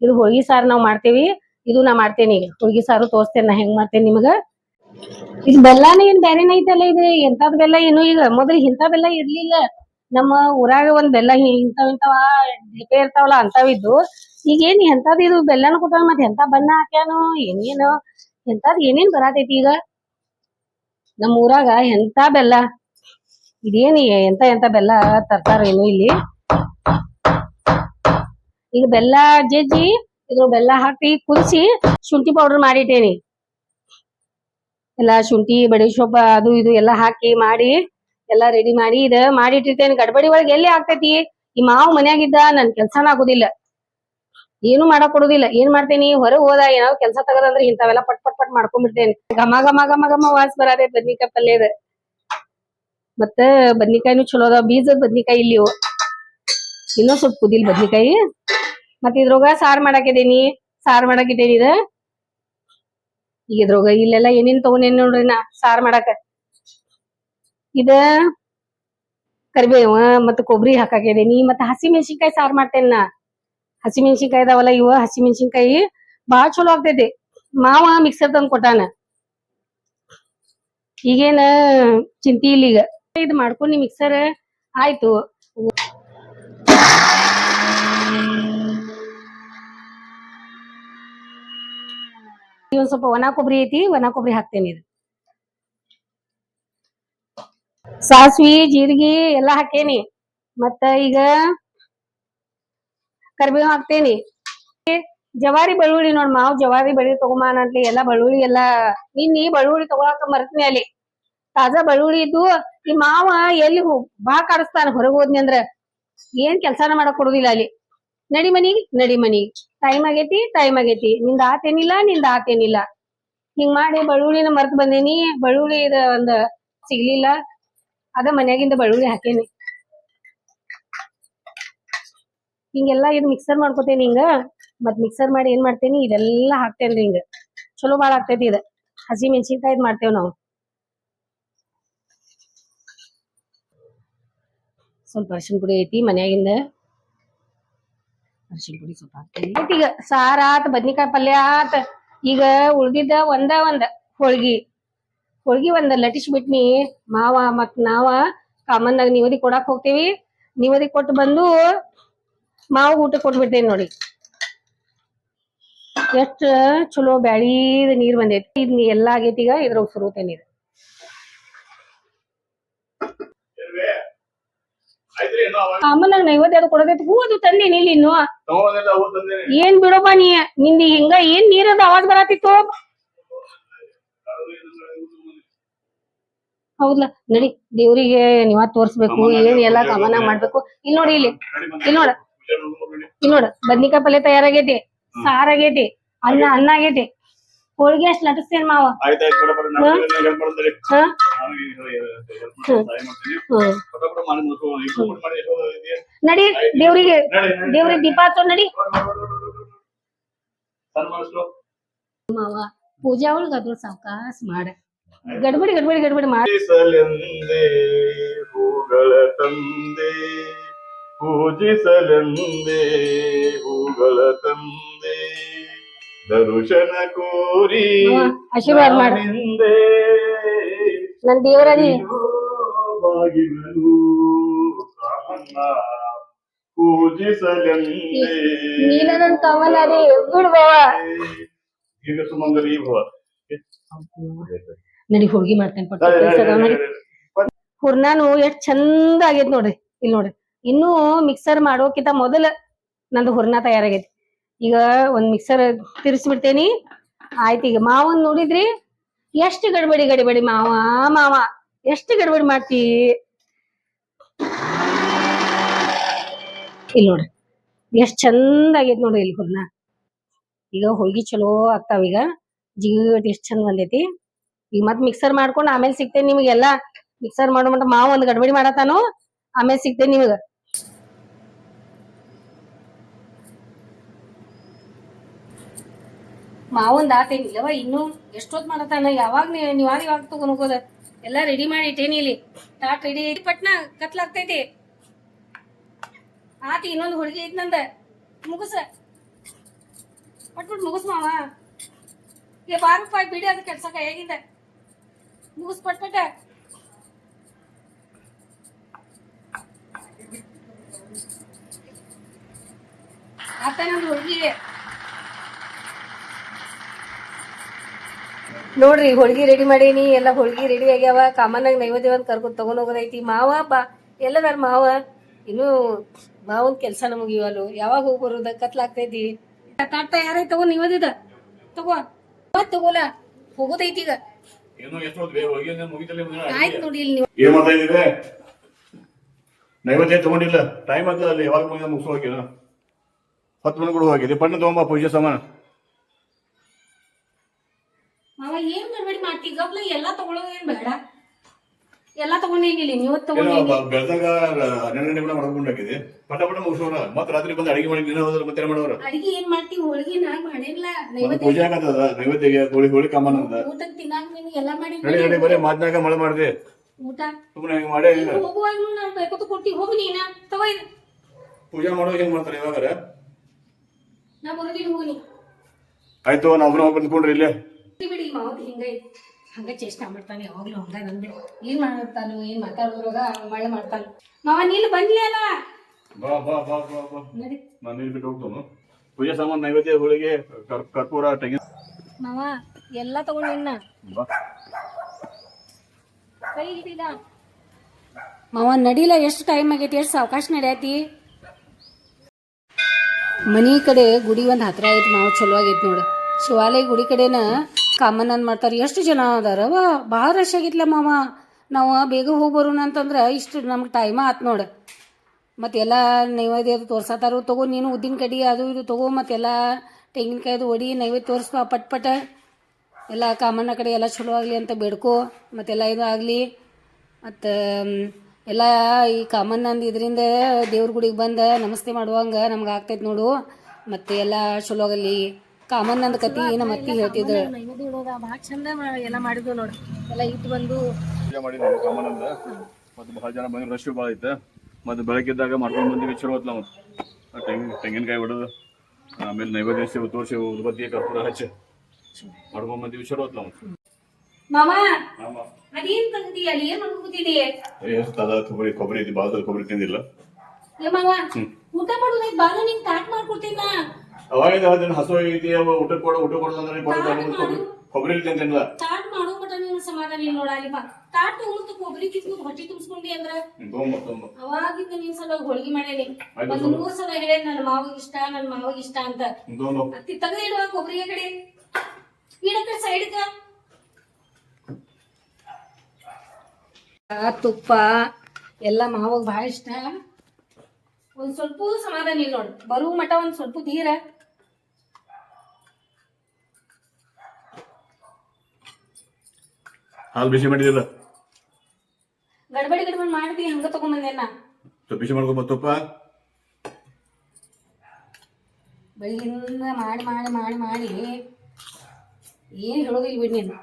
ಇದು ಹೋಳ್ಗಿ ಸಾರ್ ನಾವ್ ಮಾಡ್ತೇವಿ. ಇದು ನಾ ಮಾಡ್ತೇನಿ ಈಗ. ಹೋಳ್ಗಿ ಸಾರು ತೋರಿಸ್ತೇನೆ ನಾ ಹೆಂಗ್ ಮಾಡ್ತೇನೆ ನಿಮಗ. ಇದು ಬೆಲ್ಲಾನ ಏನ್ ಬ್ಯಾರೆನೇ ಐತಲ್ಲ ಇದು? ಎಂತಾದ್ ಬೆಲ್ಲ ಏನು ಈಗ? ಮೊದಲು ಇಂತ ಬೆಲ್ಲ ಇರ್ಲಿಲ್ಲ. ನಮ್ಮ ಊರಾಗ ಒಂದ್ ಬೆಲ್ಲ ಇಂತಾವ ಇಂತಾವ್ ಡಿಪೆ ಇರ್ತಾವಲ್ಲ ಅಂತಾವಿದ್ದು ಈಗ ಏನ್ ಎಂತಾದ್ ಇದು ಬೆಲ್ಲನ ಕೊಟ್ಟಾನ ಮತ್ತೆ ಎಂತ ಬಣ್ಣ ಹಾಕ್ಯಾನು, ಏನೇನು ಎಂತಾದ್ ಏನೇನ್ ಬರಾತೈತಿ ಈಗ? ನಮ್ಮ ಊರಾಗ ಎಂತ ಬೆಲ್ಲ, ಇದೇನ್ ಎಂತ ಎಂತ ಬೆಲ್ಲ ತರ್ತಾರೇನು ಇಲ್ಲಿ. ಈಗ ಬೆಲ್ಲ ಜಜ್ಜಿ, ಇದು ಬೆಲ್ಲ ಹಾಕಿ ಕುದಿಸಿ ಶುಂಠಿ ಪೌಡರ್ ಮಾಡಿಟ್ಟೇನಿ. ಎಲ್ಲ ಶುಂಠಿ ಬಡಿ ಸೊಪ್ಪ, ಅದು ಇದು ಎಲ್ಲಾ ಹಾಕಿ ಮಾಡಿ, ಎಲ್ಲಾ ರೆಡಿ ಮಾಡಿ ಇದ ಮಾಡಿಟ್ಟಿರ್ತೇನೆ. ಗಡ್ಬಡಿ ಒಳಗೆ ಎಲ್ಲಿ ಆಗ್ತೈತಿ? ಈ ಮಾವು ಮನ್ಯಾಗಿದ್ದ ನನ್ ಕೆಲ್ಸಾನ ಆಗುದಿಲ್ಲ. ಏನು ಮಾಡಕ್ ಕೊಡುದಿಲ್ಲ. ಏನ್ ಮಾಡ್ತೇನಿ? ಹೊರಗೆ ಹೋದ, ಏನಾದ್ರು ಕೆಲ್ಸ ತಗದಂದ್ರೆ ಇಂಥವೆಲ್ಲ ಪಟ್ ಪಟ್ ಪಟ್ ಮಾಡ್ಕೊಂಡ್ಬಿಡ್ತೇನೆ. ಘಮ ಘಮ ಘಮ ಘಮ ವಾಸ್ ಬರಾದೆ ಬದ್ನಿಕಾಯಿ ಪಲ್ಯದ ಮತ್ತ ಬದ್ನಿಕಾಯಿನು ಚಲೋ ಅದಾವ. ಬೀಜದ ಬದ್ನಿಕಾಯಿ ಇಲ್ಲಿ. ಇನ್ನೂ ಸ್ವಲ್ಪ ಕುದಿಲ್ ಬದ್ನಿಕಾಯಿ. ಮತ್ತ ಇದ್ರೊಳಗ ಸಾರ್ ಮಾಡಾಕಿದೇನಿ ಸಾರ್ ಮಾಡಾಕಿದ್ದೇನಿ ಈಗ ಇದ್ರೊಳಗ ಇಲ್ಲೆಲ್ಲ ಏನೇನ್ ತಗೊಂಡೇನಿ ನೋಡ್ರಿ ನಾ ಸಾರ್ ಮಾಡಾಕ. ಇದ ಕರಿಬೇವ ಮತ್ತ ಕೊಬ್ಬರಿ ಹಾಕಾಕಿದೇನಿ ಮತ್ತ ಹಸಿ ಮೆಣಸಿನ್ಕಾಯಿ ಸಾರ್ ಮಾಡ್ತೇನೆ ನಾ. ಹಸಿ ಮೆಣಸಿನ್ಕಾಯಿ ಇದಾವಲ್ಲ ಇವ ಹಸಿ ಮೆಣಸಿನ್ಕಾಯಿ ಬಾಳ ಚಲೋ ಆಗ್ತೈತಿ. ಮಾವ ಮಿಕ್ಸರ್ ತಂದ್ ಕೊಟ್ಟಾನ. ಈಗೇನ ಚಿಂತಿ ಇಲ್ಲ ಈಗ. ಇದ್ ಮಾಡ್ಕೊಂಡಿ ಮಿಕ್ಸರ್ ಆಯ್ತು. ಒಂದ್ ಸ್ವಲ್ಪ ಒಣ ಕೊಬ್ಬರಿ ಐತಿ, ಒಣ ಕೊಬ್ಬರಿ ಹಾಕ್ತೇನೆ ಇದು ಸಾಸ್ವಿ, ಜೀರಿಗೆ ಎಲ್ಲಾ ಹಾಕೇನಿ. ಮತ್ತ ಈಗ ಕರಿಬೇವು ಹಾಕ್ತೇನಿ. ಜವಾರಿ ಬೆಳ್ಳುಳ್ಳಿ ನೋಡ್ ಮಾವ್, ಜವಾರಿ ಬೆಳ್ಳಿ ತಗೊಂಬಾನ ಅಂತಲಿ ಎಲ್ಲಾ ಬೆಳ್ಳುಳ್ಳಿ ಎಲ್ಲಾ ನಿನ್ನಿ ಬೆಳ್ಳುಳ್ಳಿ ತಗೊಳಕ ಮರತ್ನಿ ಅಲ್ಲಿ. ತಾಜಾ ಬೆಳ್ಳುಳ್ಳಿ ಇದ್ದು ಈ ಮಾವ ಎಲ್ಲಿ ಬಾ ಕಾಡಿಸ್ತಾನ ಹೊರಗ್ ಹೋದ್ನಿ ಅಂದ್ರ ಏನ್ ಕೆಲ್ಸಾನ ಮಾಡಕ್ ಕೊಡುದಿಲ್ಲ ಅಲ್ಲಿ. ನಡಿ ಮನಿ ನಡಿ ಮನಿ. ಟೈಮ್ ಆಗೇತಿ ಟೈಮ್ ಆಗೇತಿ. ನಿಂದ ಆತೇನಿಲ್ಲ ನಿಂದ ಆತೇನಿಲ್ಲ ಹಿಂಗ್ ಮಾಡಿ ಬೆಳ್ಳುಳ್ಳಿನ ಮರ್ತ್ ಬಂದೇನಿ. ಬೆಳ್ಳುಳ್ಳಿ ಇದ ಒಂದ್ ಸಿಗ್ಲಿಲ್ಲ. ಅದ ಮನ್ಯಾಗಿಂದ ಬೆಳ್ಳುಳ್ಳಿ ಹಾಕೇನಿ. ಹಿಂಗೆಲ್ಲಾ ಇದು ಮಿಕ್ಸರ್ ಮಾಡ್ಕೋತೇನಿ ಹಿಂಗ. ಮತ್ ಮಿಕ್ಸರ್ ಮಾಡಿ ಏನ್ ಮಾಡ್ತೇನಿ, ಇದೆಲ್ಲ ಹಾಕ್ತೇನ್ರಿ ಹಿಂಗ. ಚಲೋ ಭಾಳ ಆಗ್ತೈತಿ ಇದ. ಹಸಿ ಮೆಣಸಿನ್ಕಾಯಿ ಮಾಡ್ತೇವ್ ನಾವು. ಸ್ವಲ್ಪ ಅರ್ಶಿನ ಪುಡಿ ಐತಿ ಮನ್ಯಾಗಿಂದ. ಅರ್ಶಿನ ಪುಡಿ ಸ್ವಲ್ಪ ಹಾಕ್ತೇನೆ. ಈಗ ಸಾರ್ ಬದ್ನಿಕಾಯಿ ಪಲ್ಯ ಆತ. ಈಗ ಉಳ್ದಿದ್ದ ಒಂದ ಒಂದ ಹೋಳ್ಗಿ. ಹೋಳ್ಗಿ ಒಂದ ಲಟಿಸ್ ಬಿಟ್ನಿ. ಮಾವ ಮತ್ ನಾವ ಕಾಮನ್ ನಾಗ ನಿವದಿ ಕೊಡಾಕ್ ಹೋಗ್ತೇವಿ. ನಿವದಿ ಕೊಟ್ಟು ಬಂದು ಮಾವ ಊಟ ಕೊಟ್ಬಿಡ್ತೇನೆ ನೋಡಿ. ಎಷ್ಟ ಚಲೋ ಬ್ಯಾಳೀದ ನೀರ್ ಬಂದೈತಿ. ಇದ್ ಎಲ್ಲಾ ಆಗೈತಿ ಈಗ ಇದ್ರಾಗ ಸುರುತ್ತೆ ನೀರ್ ಆಮೇಲೆ ನೈವೇದ್ಯ ಅದು ಕೊಡೋದೈತಿ. ಹೂ ಅದು ತಂದೇನಿ ಇಲ್ಲಿ ಇನ್ನು. ಏನ್ ಬಿಡೋಪ್ಪ ನೀ? ನಿಂದ ಹಿಂಗ ಏನ್ ನೀರ್ ಅದ ಅವಾಗ ಬರತಿತ್ತು ಹೌದ್ಲ ನಡಿ ದೇವ್ರಿಗೆ ನೀವ ತೋರ್ಸ್ಬೇಕು ಏನ್ ಎಲ್ಲಾ ಸಾಮಾನ ಮಾಡ್ಬೇಕು. ಇಲ್ಲಿ. ನೋಡಿ ಇಲ್ಲಿ ಇಲ್ಲಿ ನೋಡ. ನೋಡ ಬದ್ನಿಕಾಯಿ ಪಲ್ಯ ತಯಾರಾಗೈತಿ ಸಾರ್ ಆಗೈತಿ ಅನ್ನ ಅನ್ನ ಆಗೈತಿ. ಹೋಳಿಗೆ ಅಷ್ಟ್ ಲಟಿಸ್ತೇನ್ ಮಾವ. ನಡಿ ದೇವ್ರಿಗೆ. ದೇವ್ರಿಗೆ ದೀಪ ಹಚ್ಚೋ ನಡಿ. ಮಾವ ಪೂಜಾ ಒಳಗ ಅದ್ರ ಸಾವಕಾಶ ಮಾಡ. ಗಡ್ಬಡಿ ಗಡ್ಬಡಿ ಗಡ್ಬಡಿ ಮಾಡಿ. ತಂದೆ. ಪೂಜಿಸಲೆಂದೇ ಹೂಗಳ ತಂದೆ. ದರುಶನ ಕೋರಿ ಆಶೀರ್ವಾದ ಮಾಡ. ನನ್ನ ನನ್ ದೇವರದಿ ಬಾಗಿಲು ಸಾಮನ್ನ ಪೂಜಿಸಲೆಂದೇ. ನೀನ ನನ್ ಕವಲದಿ ಬಿಡ್ ಬಾವ. ಈಗ ಸುಮಂಗಲಿ ಭವ ನಡಿ ಹೋಳ್ಗಿ ಮಾಡ್ತೇನೆ ಪಟ್ಟ. ಹುರ್ನಾನು ಎಷ್ಟ್ ಚಂದ ಆಗೈತ್ ನೋಡ್ರಿ ಇಲ್ಲಿ ನೋಡ್ರಿ. ಇನ್ನೂ ಮಿಕ್ಸರ್ ಮಾಡೋಕಿಂತ ಮೊದಲ ನಂದು ಹುರ್ನ ತಯಾರಾಗೈತಿ. ಈಗ ಒಂದ್ ಮಿಕ್ಸರ್ ತಿರ್ಸ್ಬಿಡ್ತೇನಿ. ಆಯ್ತು ಈಗ ಮಾವನ್ ನೋಡಿದ್ರಿ, ಎಷ್ಟು ಗಡ್ಬಡಿ ಗಡಿಬಡಿ ಮಾವ ಮಾವ, ಎಷ್ಟು ಗಡ್ಬಡಿ ಮಾಡ್ತಿ? ಇಲ್ಲಿ ನೋಡ್ರಿ, ಎಷ್ಟ್ ಚಂದ ಆಗೈತಿ ನೋಡ್ರಿ ಇಲ್ಲಿ ಹುರ್ನ ಈಗ ಹೋಳ್ಗಿ ಚಲೋ ಆಗ್ತಾವ ಈಗ. ಜಿಗಟ್ ಎಷ್ಟ್ ಚಂದ ಬಂದೈತಿ. ಈಗ ಮತ್ ಮಿಕ್ಸರ್ ಮಾಡ್ಕೊಂಡು ಆಮೇಲೆ ಸಿಗ್ತೇನೆ ನಿಮಗೆಲ್ಲ. ಮಿಕ್ಸರ್ ಮಾಡೋ ಮಟ್ಟ ಮಾವ ಒಂದ್ ಗಡ್ಬಡಿ ಮಾಡತಾನು ಆಮೇಲೆ ಸಿಗ್ತೇನೆ ನಿಮಗ. ಮಾವಂದ್ ಆತೇನಿಲ್ಲವ ಇನ್ನೂ ಎಷ್ಟೊತ್ ಮಾಡತಾನ ಯಾವಾಗ ನೀ ಯಾವಾಗ ತಗೊಂಡ್ ಹೋಗೋದ? ಎಲ್ಲಾ ರೆಡಿ ಮಾಡಿ ಇಟ್ಟೇನಿ ಇಲ್ಲಿ. ತಾಟ್ ರೆಡಿ ಐತಿ ಪಟ್ನ ಕತ್ಲಾಗ್ತೈತಿ ಆತಿ ಇನ್ನೊಂದು ಹುಡುಗಿ ಐತಿ ನಂದ. ಮುಗುಸ. ಪಟ್ಬಿಟ್ಟು ಮುಗುಸ್ ಮಾವ. ಏ ಬಾರ ರೂಪಾಯಿ ಬಿಡಿ ಅದು ಕೆಲ್ಸ ಕೈಯಾಗಿಂದ ಮುಗಿಸ್ ಪಟ್ಪಟ್ಟ. ಆತ ನಂದು ಹುಡುಗಿ. ನೋಡ್ರಿ ಹೋಳ್ಗಿ ರೆಡಿ ಮಾಡೀನಿ ಎಲ್ಲ ಹೋಳ್ಗಿ ರೆಡಿ ಆಗ್ಯಾವ. ಕಾಮನ್ನಾಗ ನೈವೇದ್ಯ ಅಂತ ಕರ್ಕೊಂಡ್ ತಗೊಂಡ್ ಹೋಗೋದೈತಿ. ಮಾವ ಬಾ. ಎಲ್ಲದಾರ ಮಾವ. ಇನ್ನು ಮಾವನ್ ಕೆಲ್ಸ ಮುಗಿವಲ್ಲು ಯಾವಾಗ ಹೋಗಿ ಬರೋದ ಕತ್ಲಾಗ್ತೈತಿ ತಾಟ ಯಾರ ತಗೋ ನೈವೇದ್ಯದ? ತಗೋ. ಮತ್ ತಗೋಲ. ಹೋಗೋದೈತಿ ಈಗ. ಆಯ್ತು ನೋಡಿ ಇಲ್ಲಿ ನೀವು. ಏನ್ ಮಾಡ್ತಾ ಇದ್ದೀವಿ ನೈವೇದ್ಯ ತಗೊಂಡಿಲ್ಲ. ಟೈಮ್ ಆಗ್ತದೆ ಅಲ್ಲಿ. ಯಾವಾಗ ಮುಗಿದ ಮುಗಿಸೋ ಹೋಗಿಲ್ಲ ಹತ್ತು ಮನೆ ಕೂಡ ಹೋಗಿದೆ ಪಣ್ಣ ತಗೊಂಬ ಪೂಜೆ ಸಾಮಾನು ಮಾವ ಏನ್ ಗಡ್ಬಡಿ ಎಲ್ಲ ತಗೊಳೋದೇನ್ ಬೇಡ. ಎಲ್ಲಾ ತಗೊಂಡೇನಿಲ್ಲ ನೀವತ್ ತಗೊಂಡೇನಿ ಬೆಳ್ದಾಗ ಹನ್ನೆರಡು ಗಂಟೆ ಕೂಡ ಪಟ ಪಟ ಮುಗಿಸೋಣ ಮತ್ತೆ ರಾತ್ರಿ ಬಂದು ಅಡಿಗೆ ಮಾಡಿ ನೀನು ಹೋದ್ರೆ ಮತ್ತೆ ಮಾಡೋರು? ಅಡಿಗೆ ಏನ್ ಮಾಡ್ತೀವಿ ಹೋಳಿಗೆ ನಾನ್ ಮಾಡಿಲ್ಲ. ಮತ್ತೆ ನೈವೇದ್ಯ ಪೂಜೆ ಆಗತ್ತದ ನೈವೇದ್ಯಗೆ ಹೋಳಿ ಹೋಳಿ ಕಾಮನ್ ಅಂತ ಊಟಕ್ ತಿನ್ನಾಕ ನೀನು ಎಲ್ಲಾ ಮಾಡಿ ನಡಿ ನಡಿ ಬರೀ ಮಾತ್ನಾಗ ಮಳೆ ಮಾಡಿದೆ. ಊಟ? ಸುಮ್ಮನೆ ಹಿಂಗೆ ಮಾಡೇ. ಇಲ್ಲ ಹೋಗುವಾಗ ನಾನು ಬೇಕೊತ ಹೋಗು ನೀನ. ತಗೋ ಇದು. ಪೂಜೆ ಹೆಂಗ್ ಮಾಡ್ತಾರೆ ಇವಾಗ ನಾ ಬರೋದಿಲ್ಲ ಹೋಗು ನೀ ಆಯ್ತು ನಾವು ಒಬ್ಬನ ಬಂದ್ಕೊಂಡ್ರಿ ಇಲ್ಲೇ. ಬಿಡಿ, ಬಿಡಿ ಮಾವದ್ ಹಿಂಗ ಚೇಷ್ಟ ಮಾಡ್ತಾನೆ ಯಾವಾಗ್ಲೂ ಹಂಗ ನಂದು. ಏನ್ ಮಾಡ್ತಾನು ಏನ್ ಮಾತಾಡೋದ್ರಾಗ ಮಳೆ ಮಾಡ್ತಾನು. ಮಾವ ನೀನು ಬಂದ್ಲಿ ಅಲ್ಲ. ಬಾ ಬಾ ಬಾ ಬಾ ಬಾ. ನಡಿ. ನಾನು ಇಲ್ಲಿ ಬಿಟ್ಟು ಹೋಗ್ತಾನು. ಪೂಜೆ ಸಾಮಾನು ನೈವೇದ್ಯ ಹೋಳಿಗೆ ಕರ್ಪೂರ ತೆಗಿ ಮಾವ ಎಲ್ಲ ತಗೊಂಡು ಬಾ. ಕೈ ಹಿಡಿದ. ಮಾವ ನಡಿಲ ಎಷ್ಟು ಟೈಮ್ ಆಗೈತಿ ಎಷ್ಟು ಸಾವಕಾಶ ನಡೆಯತಿ? ಮನಿ ಕಡೆ ಗುಡಿ ಒಂದು ಹತ್ರ ಐತಿ ಮಾವ ಚಲೋ ಆಗೈತಿ ನೋಡು. ಶಿವಾಲಯ ಗುಡಿ ಕಡೆನ ಕಾಮನ್ ಮಾಡ್ತಾರೆ. ಎಷ್ಟು ಜನ ಅದಾರವ ಭಾಳ ರಶ್ ಆಗಿತ್ಲ ಮಾವ. ನಾವು ಬೇಗ ಹೋಗಿ ಬರೋಣ ಅಂತಂದ್ರೆ ಇಷ್ಟು ನಮ್ಗೆ ಟೈಮ್ ಆತು ನೋಡು. ಮತ್ತೆಲ್ಲ ನೈವೇದ್ಯ ಅದು ತೋರ್ಸತ್ತಾರು ತಗೋ, ನೀನು ಉದ್ದಿನ ಕಡಿ ಅದು ಇದು ತಗೋ ಮತ್ತೆಲ್ಲ ತೆಂಗಿನಕಾಯ್ದು ಒಡಿ, ನೈವೇದ್ಯ ತೋರಿಸ್ಬಾ ಪಟ್ ಪಟ. ಎಲ್ಲ ಕಾಮಣ್ಣ ಕಡೆ ಎಲ್ಲ ಚಲೋ ಆಗಲಿ ಅಂತ ಬೇಡ್ಕೋ. ಮತ್ತೆಲ್ಲ ಇದು ಆಗಲಿ. ಮತ್ತು ಎಲ್ಲ ಈ ಕಾಮಣ್ಣಂದು ಇದರಿಂದ ದೇವ್ರ ಗುಡಿಗೆ ಬಂದು ನಮಸ್ತೆ ಮಾಡುವಂಗೆ ನಮ್ಗೆ ಆಗ್ತೈತೆ ನೋಡು. ಮತ್ತು ಎಲ್ಲ ಚಲೋ ಆಗಲಿ. ಕಾಮಣ್ಣಂದು ಕತಿ ನಮ್ಮ ಅತ್ತಿ ಹೇಳ್ತಿದ್ರು ಭಾಳ ಚಂದ ಎಲ್ಲ ಮಾಡಿದ್ವು ನೋಡಿ. ಎಲ್ಲ ಇಟ್ಟು ಬಂದು ಪೂಜೆ ಮಾಡಿದ್ವಿ ಕಾಮಣ್ಣಂದ. ಮತ್ತೆ ಬಹಳ ಜನ ಬಂದ್ರೆ ರಶ್ ಭಾಳ ಐತೆ. ಮತ್ತು ಬೆಳಗ್ಗೆದ್ದಾಗ ಮಾಡ್ಕೊಂಡು ಬಂದಿವಿ ಚಲೋ ನಾವು ತೆಂಗಿನ ತೆಂಗಿನಕಾಯಿ ಹೊಡೆದು ಆಮೇಲೆ ನೈವೇದ್ಯ ಸೇವೆ ತೋರಿಸಿ ಉದ್ಬತ್ತಿ ಕರ್ಪೂರ ಹಚ್ಚ. ಮಾಡ್ಕೊಂಡು ಬಂದಿವಿ ಚಲೋ ಅದ ಕೊಬ್ಬರಿ ಕೊಬ್ಬರಿ ಐತಿ ಭಾಳ ಕೊಬ್ಬರಿ ತಿಂದಿಲ್ಲ. ಊಟ ಮಾಡುದು ಬಾಳ ನಿಂಗ್ ತಾಟ್ ಮಾಡ್ಕೊಡ್ತೀನ? ಅವಾಗ ಅದನ್ನ ಹಸು ಐತಿ ಅವ ಊಟ ಕೊಡು ಊಟ ಕೊಡು ಅಂದ್ರೆ ಕೊಬ್ಬರಿ ಕೊಬ್ಬರಿ ತಿಂತಿಲ್ಲ ತಾಟ್ ಮಾಡೋ ಮಟ ನೀನು ಸಮಾಧಾನ ಇಲ್ಲ ನೋಡ ಅಲ್ಲಿ ಬಾ ತಾಟ್ ತಗೊಂಡು ಕೊಬ್ಬರಿ ಕಿತ್ಕೊಂಡು ಹೊಟ್ಟೆ ತುಂಬಿಸ್ಕೊಂಡಿ ಅಂದ್ರ. ಅವಾಗಿಂದ ನೀನ್ ಸಲ ಹೋಳಿಗೆ ಮಾಡೇನಿ ಒಂದ್ ಮೂರ್ ಸಲ ಹೇಳೇನಿ ನನ್ನ ಮಾವಗ್ ಇಷ್ಟ ನನ್ನ ಮಾವಗ್ ಇಷ್ಟ ಅಂತ. ಅತ್ತಿ ಇಡುವ ಕೊಬ್ಬರಿ ಕಡೆ. ಇಡಕ ಸೈಡ್ಕ ತುಪ್ಪ ಎಲ್ಲ ಮಾವಾಗ ಬಹಳ ಇಷ್ಟ. ಒಂದ್ ಸ್ವಲ್ಪ ಸಮಾಧಾನ ಇಲ್ಲ ನೋಡು. ಬರುವ ಮಟ ಒಂದ್ ಸ್ವಲ್ಪ ತೀರ. ಹಾಲು ಬಿಸಿ ಮಾಡಿದಿಲ್ಲ ಗಡ್ಬಡಿ ಗಡ್ಬಡಿ ಮಾಡ್ತಿ ಹಂಗ ತಗೊಂಬಂದೇನ ಸ್ವಲ್ಪ ಬಿಸಿ ಮಾಡ್ಕೊಂಬ ತುಪ್ಪ ಬೆಳಗಿಂದ ಮಾಡಿ ಮಾಡಿ ಮಾಡಿ ಮಾಡಿ ಏನ್ ಹೇಳೋದಿಲ್ಲ ಬಿಡ್ ನೀನು.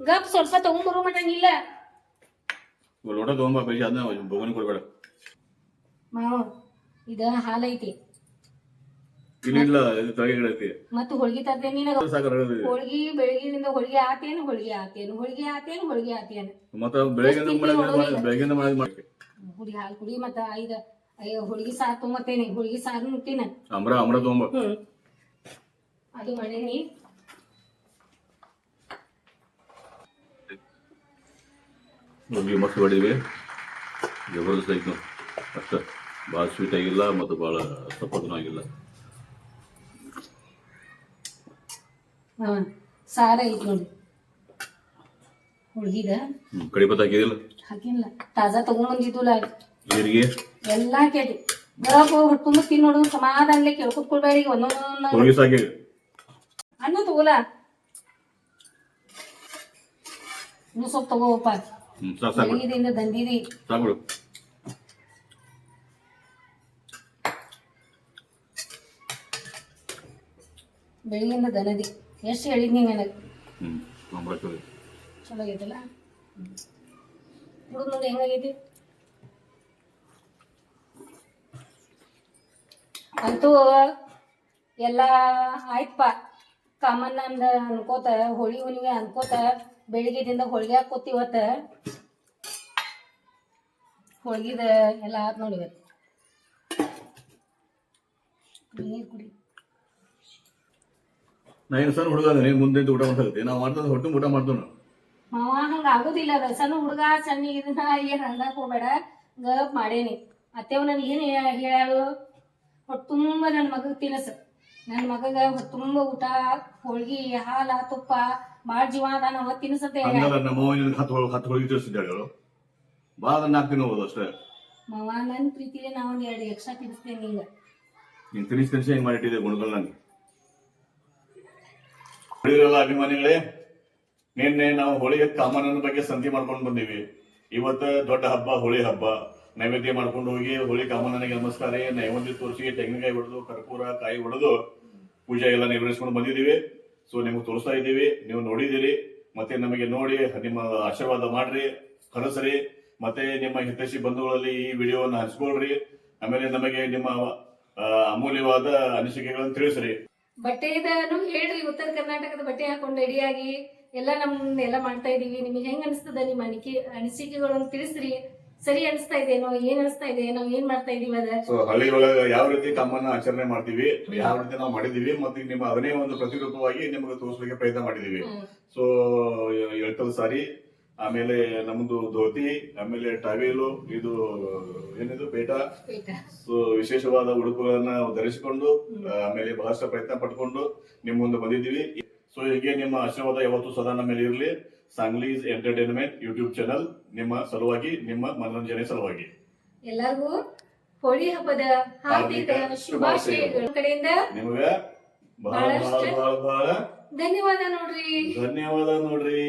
ಗಪ್ ಸ್ವಲ್ಪ ತಗೊಂಬರೋ ಮಟ ಇಲ್ಲ ಒಂದು ಲೋಟ ತಗೊಂಬ ಅದನ್ನ ಬೊಗನಿ ಕೊಡಬೇಡ. ಮಾವ ಇದ ಹಾಲೈತಿ. ಇಲ್ಲ ಇಲ್ಲ ಇದು ತಳಗಿಡ ಐತಿ ಮತ್ತ ಹೋಳ್ಗಿ ತರ್ತೇನೆ ನಿನಗ. ಹೋಳ್ಗಿ ಬೆಳಗಿನಿಂದ ಹೋಳಿಗೆ ಆತೇನು ಹೋಳ್ಗಿ ಆತೇನು ಹೋಳಿಗೆ ಆತೇನು ಹೋಳಿಗೆ ಆತೇನು. ಮತ್ತೆ ಬೆಳಗಿಂದ ಮಾಡಿ ಬೆಳಗ್ಗೆಯಿಂದ ಮಾಡಿ ಮಾಡಿ. ಹುಡಿ ಹಾಲು ಕುಡಿ ಮತ್ತ ಐದ ಹೋಳ್ಗಿ ಸಾರು ತೊಗೊಂಬತ್ತೇನೆ ಹೊಳ್ಗಿ ಸಾರು ಮುಟ್ಟಿನ ಅಮ್ರ ಅಮ್ರ ತೊಗೊಂಬ ಅದು ಮಾಡೇನಿ ಹೋಗಿ ಮಸ್ತ್ ಹೊಡಿವಿ ಜಬರ್ದಸ್ತ್ ಐತಿ ಅಷ್ಟ. ಭಾಳ ಸ್ವೀಟ್ ಆಗಿಲ್ಲ ಮತ್ತು ಭಾಳ ಸಪೋರ್ಟ್ನೂ ಆಗಿಲ್ಲ. ಹಾ ಸಾರ ಐತಿ ನೋಡಿ. ಹೋಳ್ಗಿದ ಕಡಿ ಕಡಿಪತ್ ಹಾಕಿದಿಲ್ಲ ಹಾಕಿಲ್ಲ. ತಾಜಾ ತಗೊಂಬಂದಿದ್ದುಲ್ಲ ಜೀರಿಗೆ? ಎಲ್ಲಾ ಹಾಕೈತಿ ಗಪ್ ಹೊಟ್ಟು ತುಂಬ ತಿನ್ ನೋಡು ಸಮಾಧಾನಲೆ ಕೇಳ್ಕೊತ್ಕೊಳ್ಬೇಡಿ ಒಂದೊಂದೊಂದು ಹೋಳಿಗೆ ಸಾಕಿ ಅನ್ನ ತಗೋಲ? ಇನ್ನು ಸ್ವಲ್ಪ ತಗೋಪ್ಪ ಹ್ಮ್ ಸಾಕು ಸಾಕು ಬೆಳಗಿದಿಂದ ದಂದಿದಿ. ಸಾಕು ಬಿಡು. ಬೆಳಗಿಂದ ದನದಿ. ಎಷ್ಟು ಹೇಳಿದ್ನಿ ನನಗೆ? ಅಮ್ರ ಚಲೋ ಚಲೋ ಆಗೈತಲ್ಲ ಹುಡುಗ ನೋಡಿ ಹೆಂಗಾಗೈತಿ? ಅಂತೂ ಎಲ್ಲ ಆಯ್ತಪ್ಪ. ಕಾಮನ್ ಅಂದ ಅನ್ಕೋತ ಹೋಳಿ ಹುಣ್ಣಿಮೆ ಅನ್ಕೋತ ಬೆಳಿಗ್ಗೆದಿಂದ ಹೋಳಿಗೆ ಹಾಕೋತಿ ಇವತ್ತ. ಹೋಳಿಗೆದ ಎಲ್ಲ ಆತ್ ನೋಡಿ ಇವತ್ತು. ನೀರು ಕುಡಿ. ನಾ ಏನು ಸಣ್ಣ ಹುಡುಗ ಅದೇನೆ ಮುಂದೆ ನಿಂತು ಊಟ ಮಾಡ್ತಾ ನಾವು ಮಾಡ್ತದ ಹೊಟ್ಟು ಊಟ ಮಾಡ್ತಾನ. ಮಾವ ಹಂಗ ಆಗುದಿಲ್ಲ ಅದ. ಸಣ್ಣ ಹುಡುಗ ಸಣ್ಣ ಇದನ್ನ ಏನ್ ಹಂಗಕ್ ಹೋಗ್ಬೇಡ ಗಪ್ ಮಾಡೇನಿ. ಅತ್ತೆವ್ ನನ್ಗೆ ಏನ್ ಹೇ- ಹೇಳ್ಯಾಳು? ಹೊಟ್ಟೆ ತುಂಬ ನನ್ನ ಮಗಗ್ ತಿನಸ. ನನ್ನ ಮಗಗ ಹೊಟ್ಟೆ ತುಂಬ ಊಟ ಹೋಳ್ಗಿ ಹಾಲ ತುಪ್ಪ ಬಾಳ್ ಜೀವ ಅದ ನಾವ ತಿನ್ಸತ್ತೆ ಹಂಗಲ್ಲ ನಮ್ಮ ಅವ್ವ ನಿನಗೆ ಹತ್ತು ಹೋಳಿಗೆ ಹತ್ತು ಹೋಳಿಗೆ ತಿಳಿಸಿದ್ದಾಳೆ ಅವಳು ಭಾಳ ನಾಲ್ಕು ದಿನ ಹೋಗೋದು ಅಷ್ಟೇ. ಮಾವ ನನ್ನ ಪ್ರೀತಿಲಿ ನಾ ಒಂದ್ ಎರಡು ಎಕ್ಸ್ಟ್ರಾ ತಿನ್ಸ್ತೇನೆ ನಿಂಗ. ನೀನು ತಿನಿಸಿ ತಿನಿಸಿ ಹೆಂಗೆ ಮಾಡಿಟ್ಟಿದೆ ಗುಣಗಳು ನಂಗೆ. ಹೊಳಿರಲ್ಲ ಅಭಿಮಾನಿಗಳೇ, ನಿನ್ನೆ ನಾವು ಹೋಳಿಗೆ ಕಾಮನ ಬಗ್ಗೆ ಸಂತಿ ಮಾಡ್ಕೊಂಡು ಬಂದೀವಿ. ಇವತ್ತು ದೊಡ್ಡ ಹಬ್ಬ, ಹೋಳಿ ಹಬ್ಬ. ನೈವೇದ್ಯ ಮಾಡ್ಕೊಂಡು ಹೋಗಿ ಹೋಳಿ ಕಾಮಣ್ಣನಿಗೆ ನಮಸ್ಕಾರ, ನೈವೇದ್ಯ ತೋರಿಸಿ, ತೆಂಗಿನಕಾಯಿ ಹೊಡೆದು ಕರ್ಪೂರ, ಕಾಯಿ ಹೊಡೆದು ಪೂಜೆ ಎಲ್ಲ ನೆರವೇರಿಸ್ಕೊಂಡು ಬಂದಿದ್ದೀವಿ. ಸೊ ನಿಮ್ಗೆ ತೋರಿಸ್ತಾ ಇದ್ದೀವಿ, ನೀವು ನೋಡಿದಿರಿ ಮತ್ತೆ ನಮಗೆ ನೋಡಿ, ನಿಮ್ಮ ಆಶೀರ್ವಾದ ಮಾಡ್ರಿ ಕಳಿಸ್ರಿ ಮತ್ತೆ ನಿಮ್ಮ ಹಿತೈಷಿ ಬಂಧುಗಳಲ್ಲಿ ಈ ವಿಡಿಯೋವನ್ನು ಹಂಚ್ಕೊಳ್ರಿ. ಆಮೇಲೆ ನಮಗೆ ನಿಮ್ಮ ಅಮೂಲ್ಯವಾದ ಅನಿಸಿಕೆಗಳನ್ನು ತಿಳಿಸ್ರಿ. ಬಟ್ಟೆ ಇದನ್ನು ಹೇಳ್ರಿ ಉತ್ತರ ಕರ್ನಾಟಕದ ಬಟ್ಟೆ ಹಾಕೊಂಡು ರೆಡಿಯಾಗಿ ಎಲ್ಲ ನಮ್ಮನ್ನ ಎಲ್ಲ ಮಾಡ್ತಾ ಇದೀವಿ. ನಿಮಗೆ ಹೆಂಗ್ ಅನಿಸ್ತದ ನಿಮ್ಮ ಅನಿಕೆ ಅನಿಸಿಕೆಗಳನ್ನು ತಿಳಿಸ್ರಿ. ಸರಿ ಅನಿಸ್ತಾ ಇದೇನೋ ಏನ್ ಅನಿಸ್ತಾ ಇದೆ ನಾವು ಏನ್ ಮಾಡ್ತಾ ಇದೀವಿ ಅದ? ಸೊ ಹಳ್ಳಿ ಒಳಗ ಯಾವ ರೀತಿ ತಮ್ಮನ್ನ ಆಚರಣೆ ಮಾಡ್ತೀವಿ ಯಾವ ರೀತಿ ನಾವು ಮಾಡಿದೀವಿ ಮತ್ತೆ ನಿಮ್ಮ ಅದನ್ನೇ ಒಂದು ಪ್ರತಿರೂಪವಾಗಿ ನಿಮಗೆ ತೋರಿಸಲಿಕ್ಕೆ ಪ್ರಯತ್ನ ಮಾಡಿದೀವಿ. ಸೊ ಎಳ್ಕಲ್ ಸಾರಿ. ಆಮೇಲೆ ನಮ್ದು ಧೋತಿ ಆಮೇಲೆ ಟವೇಲು ಇದು ಏನಿದು ಪೇಟ. ಸೊ ವಿಶೇಷವಾದ ಉಡುಪುಗಳನ್ನ ಧರಿಸಿಕೊಂಡು ಆಮೇಲೆ ಬಹಳಷ್ಟು ಪ್ರಯತ್ನ ಪಟ್ಕೊಂಡು ನಿಮ್ಮ ಮುಂದೆ ಬಂದಿದ್ದೀವಿ. ಸೊ ಹೀಗೆ ನಿಮ್ಮ ಆಶೀರ್ವಾದ ಯಾವತ್ತು ಸದಾ ನಮ್ಮ ಮೇಲೆ ಇರಲಿ. ಸಾಂಗ್ಲೀಸ್ ಎಂಟರ್ಟೈನ್ಮೆಂಟ್ ಯೂಟ್ಯೂಬ್ ಚಾನಲ್ ನಿಮ್ಮ ಸಲುವಾಗಿ ನಿಮ್ಮ ಮನೋರಂಜನೆ ಸಲುವಾಗಿ. ಎಲ್ಲರಿಗೂ ಹೋಳಿ ಹಬ್ಬದ ಹಾರ್ದಿಕ ಶುಭಾಶಯಗಳು. ಕಡೆಯಿಂದ ನಿಮಗೆ ಬಹಳ ಬಹಳ ಬಹಳ ಬಹಳ ಧನ್ಯವಾದ ನೋಡ್ರಿ. ಧನ್ಯವಾದ ನೋಡ್ರಿ.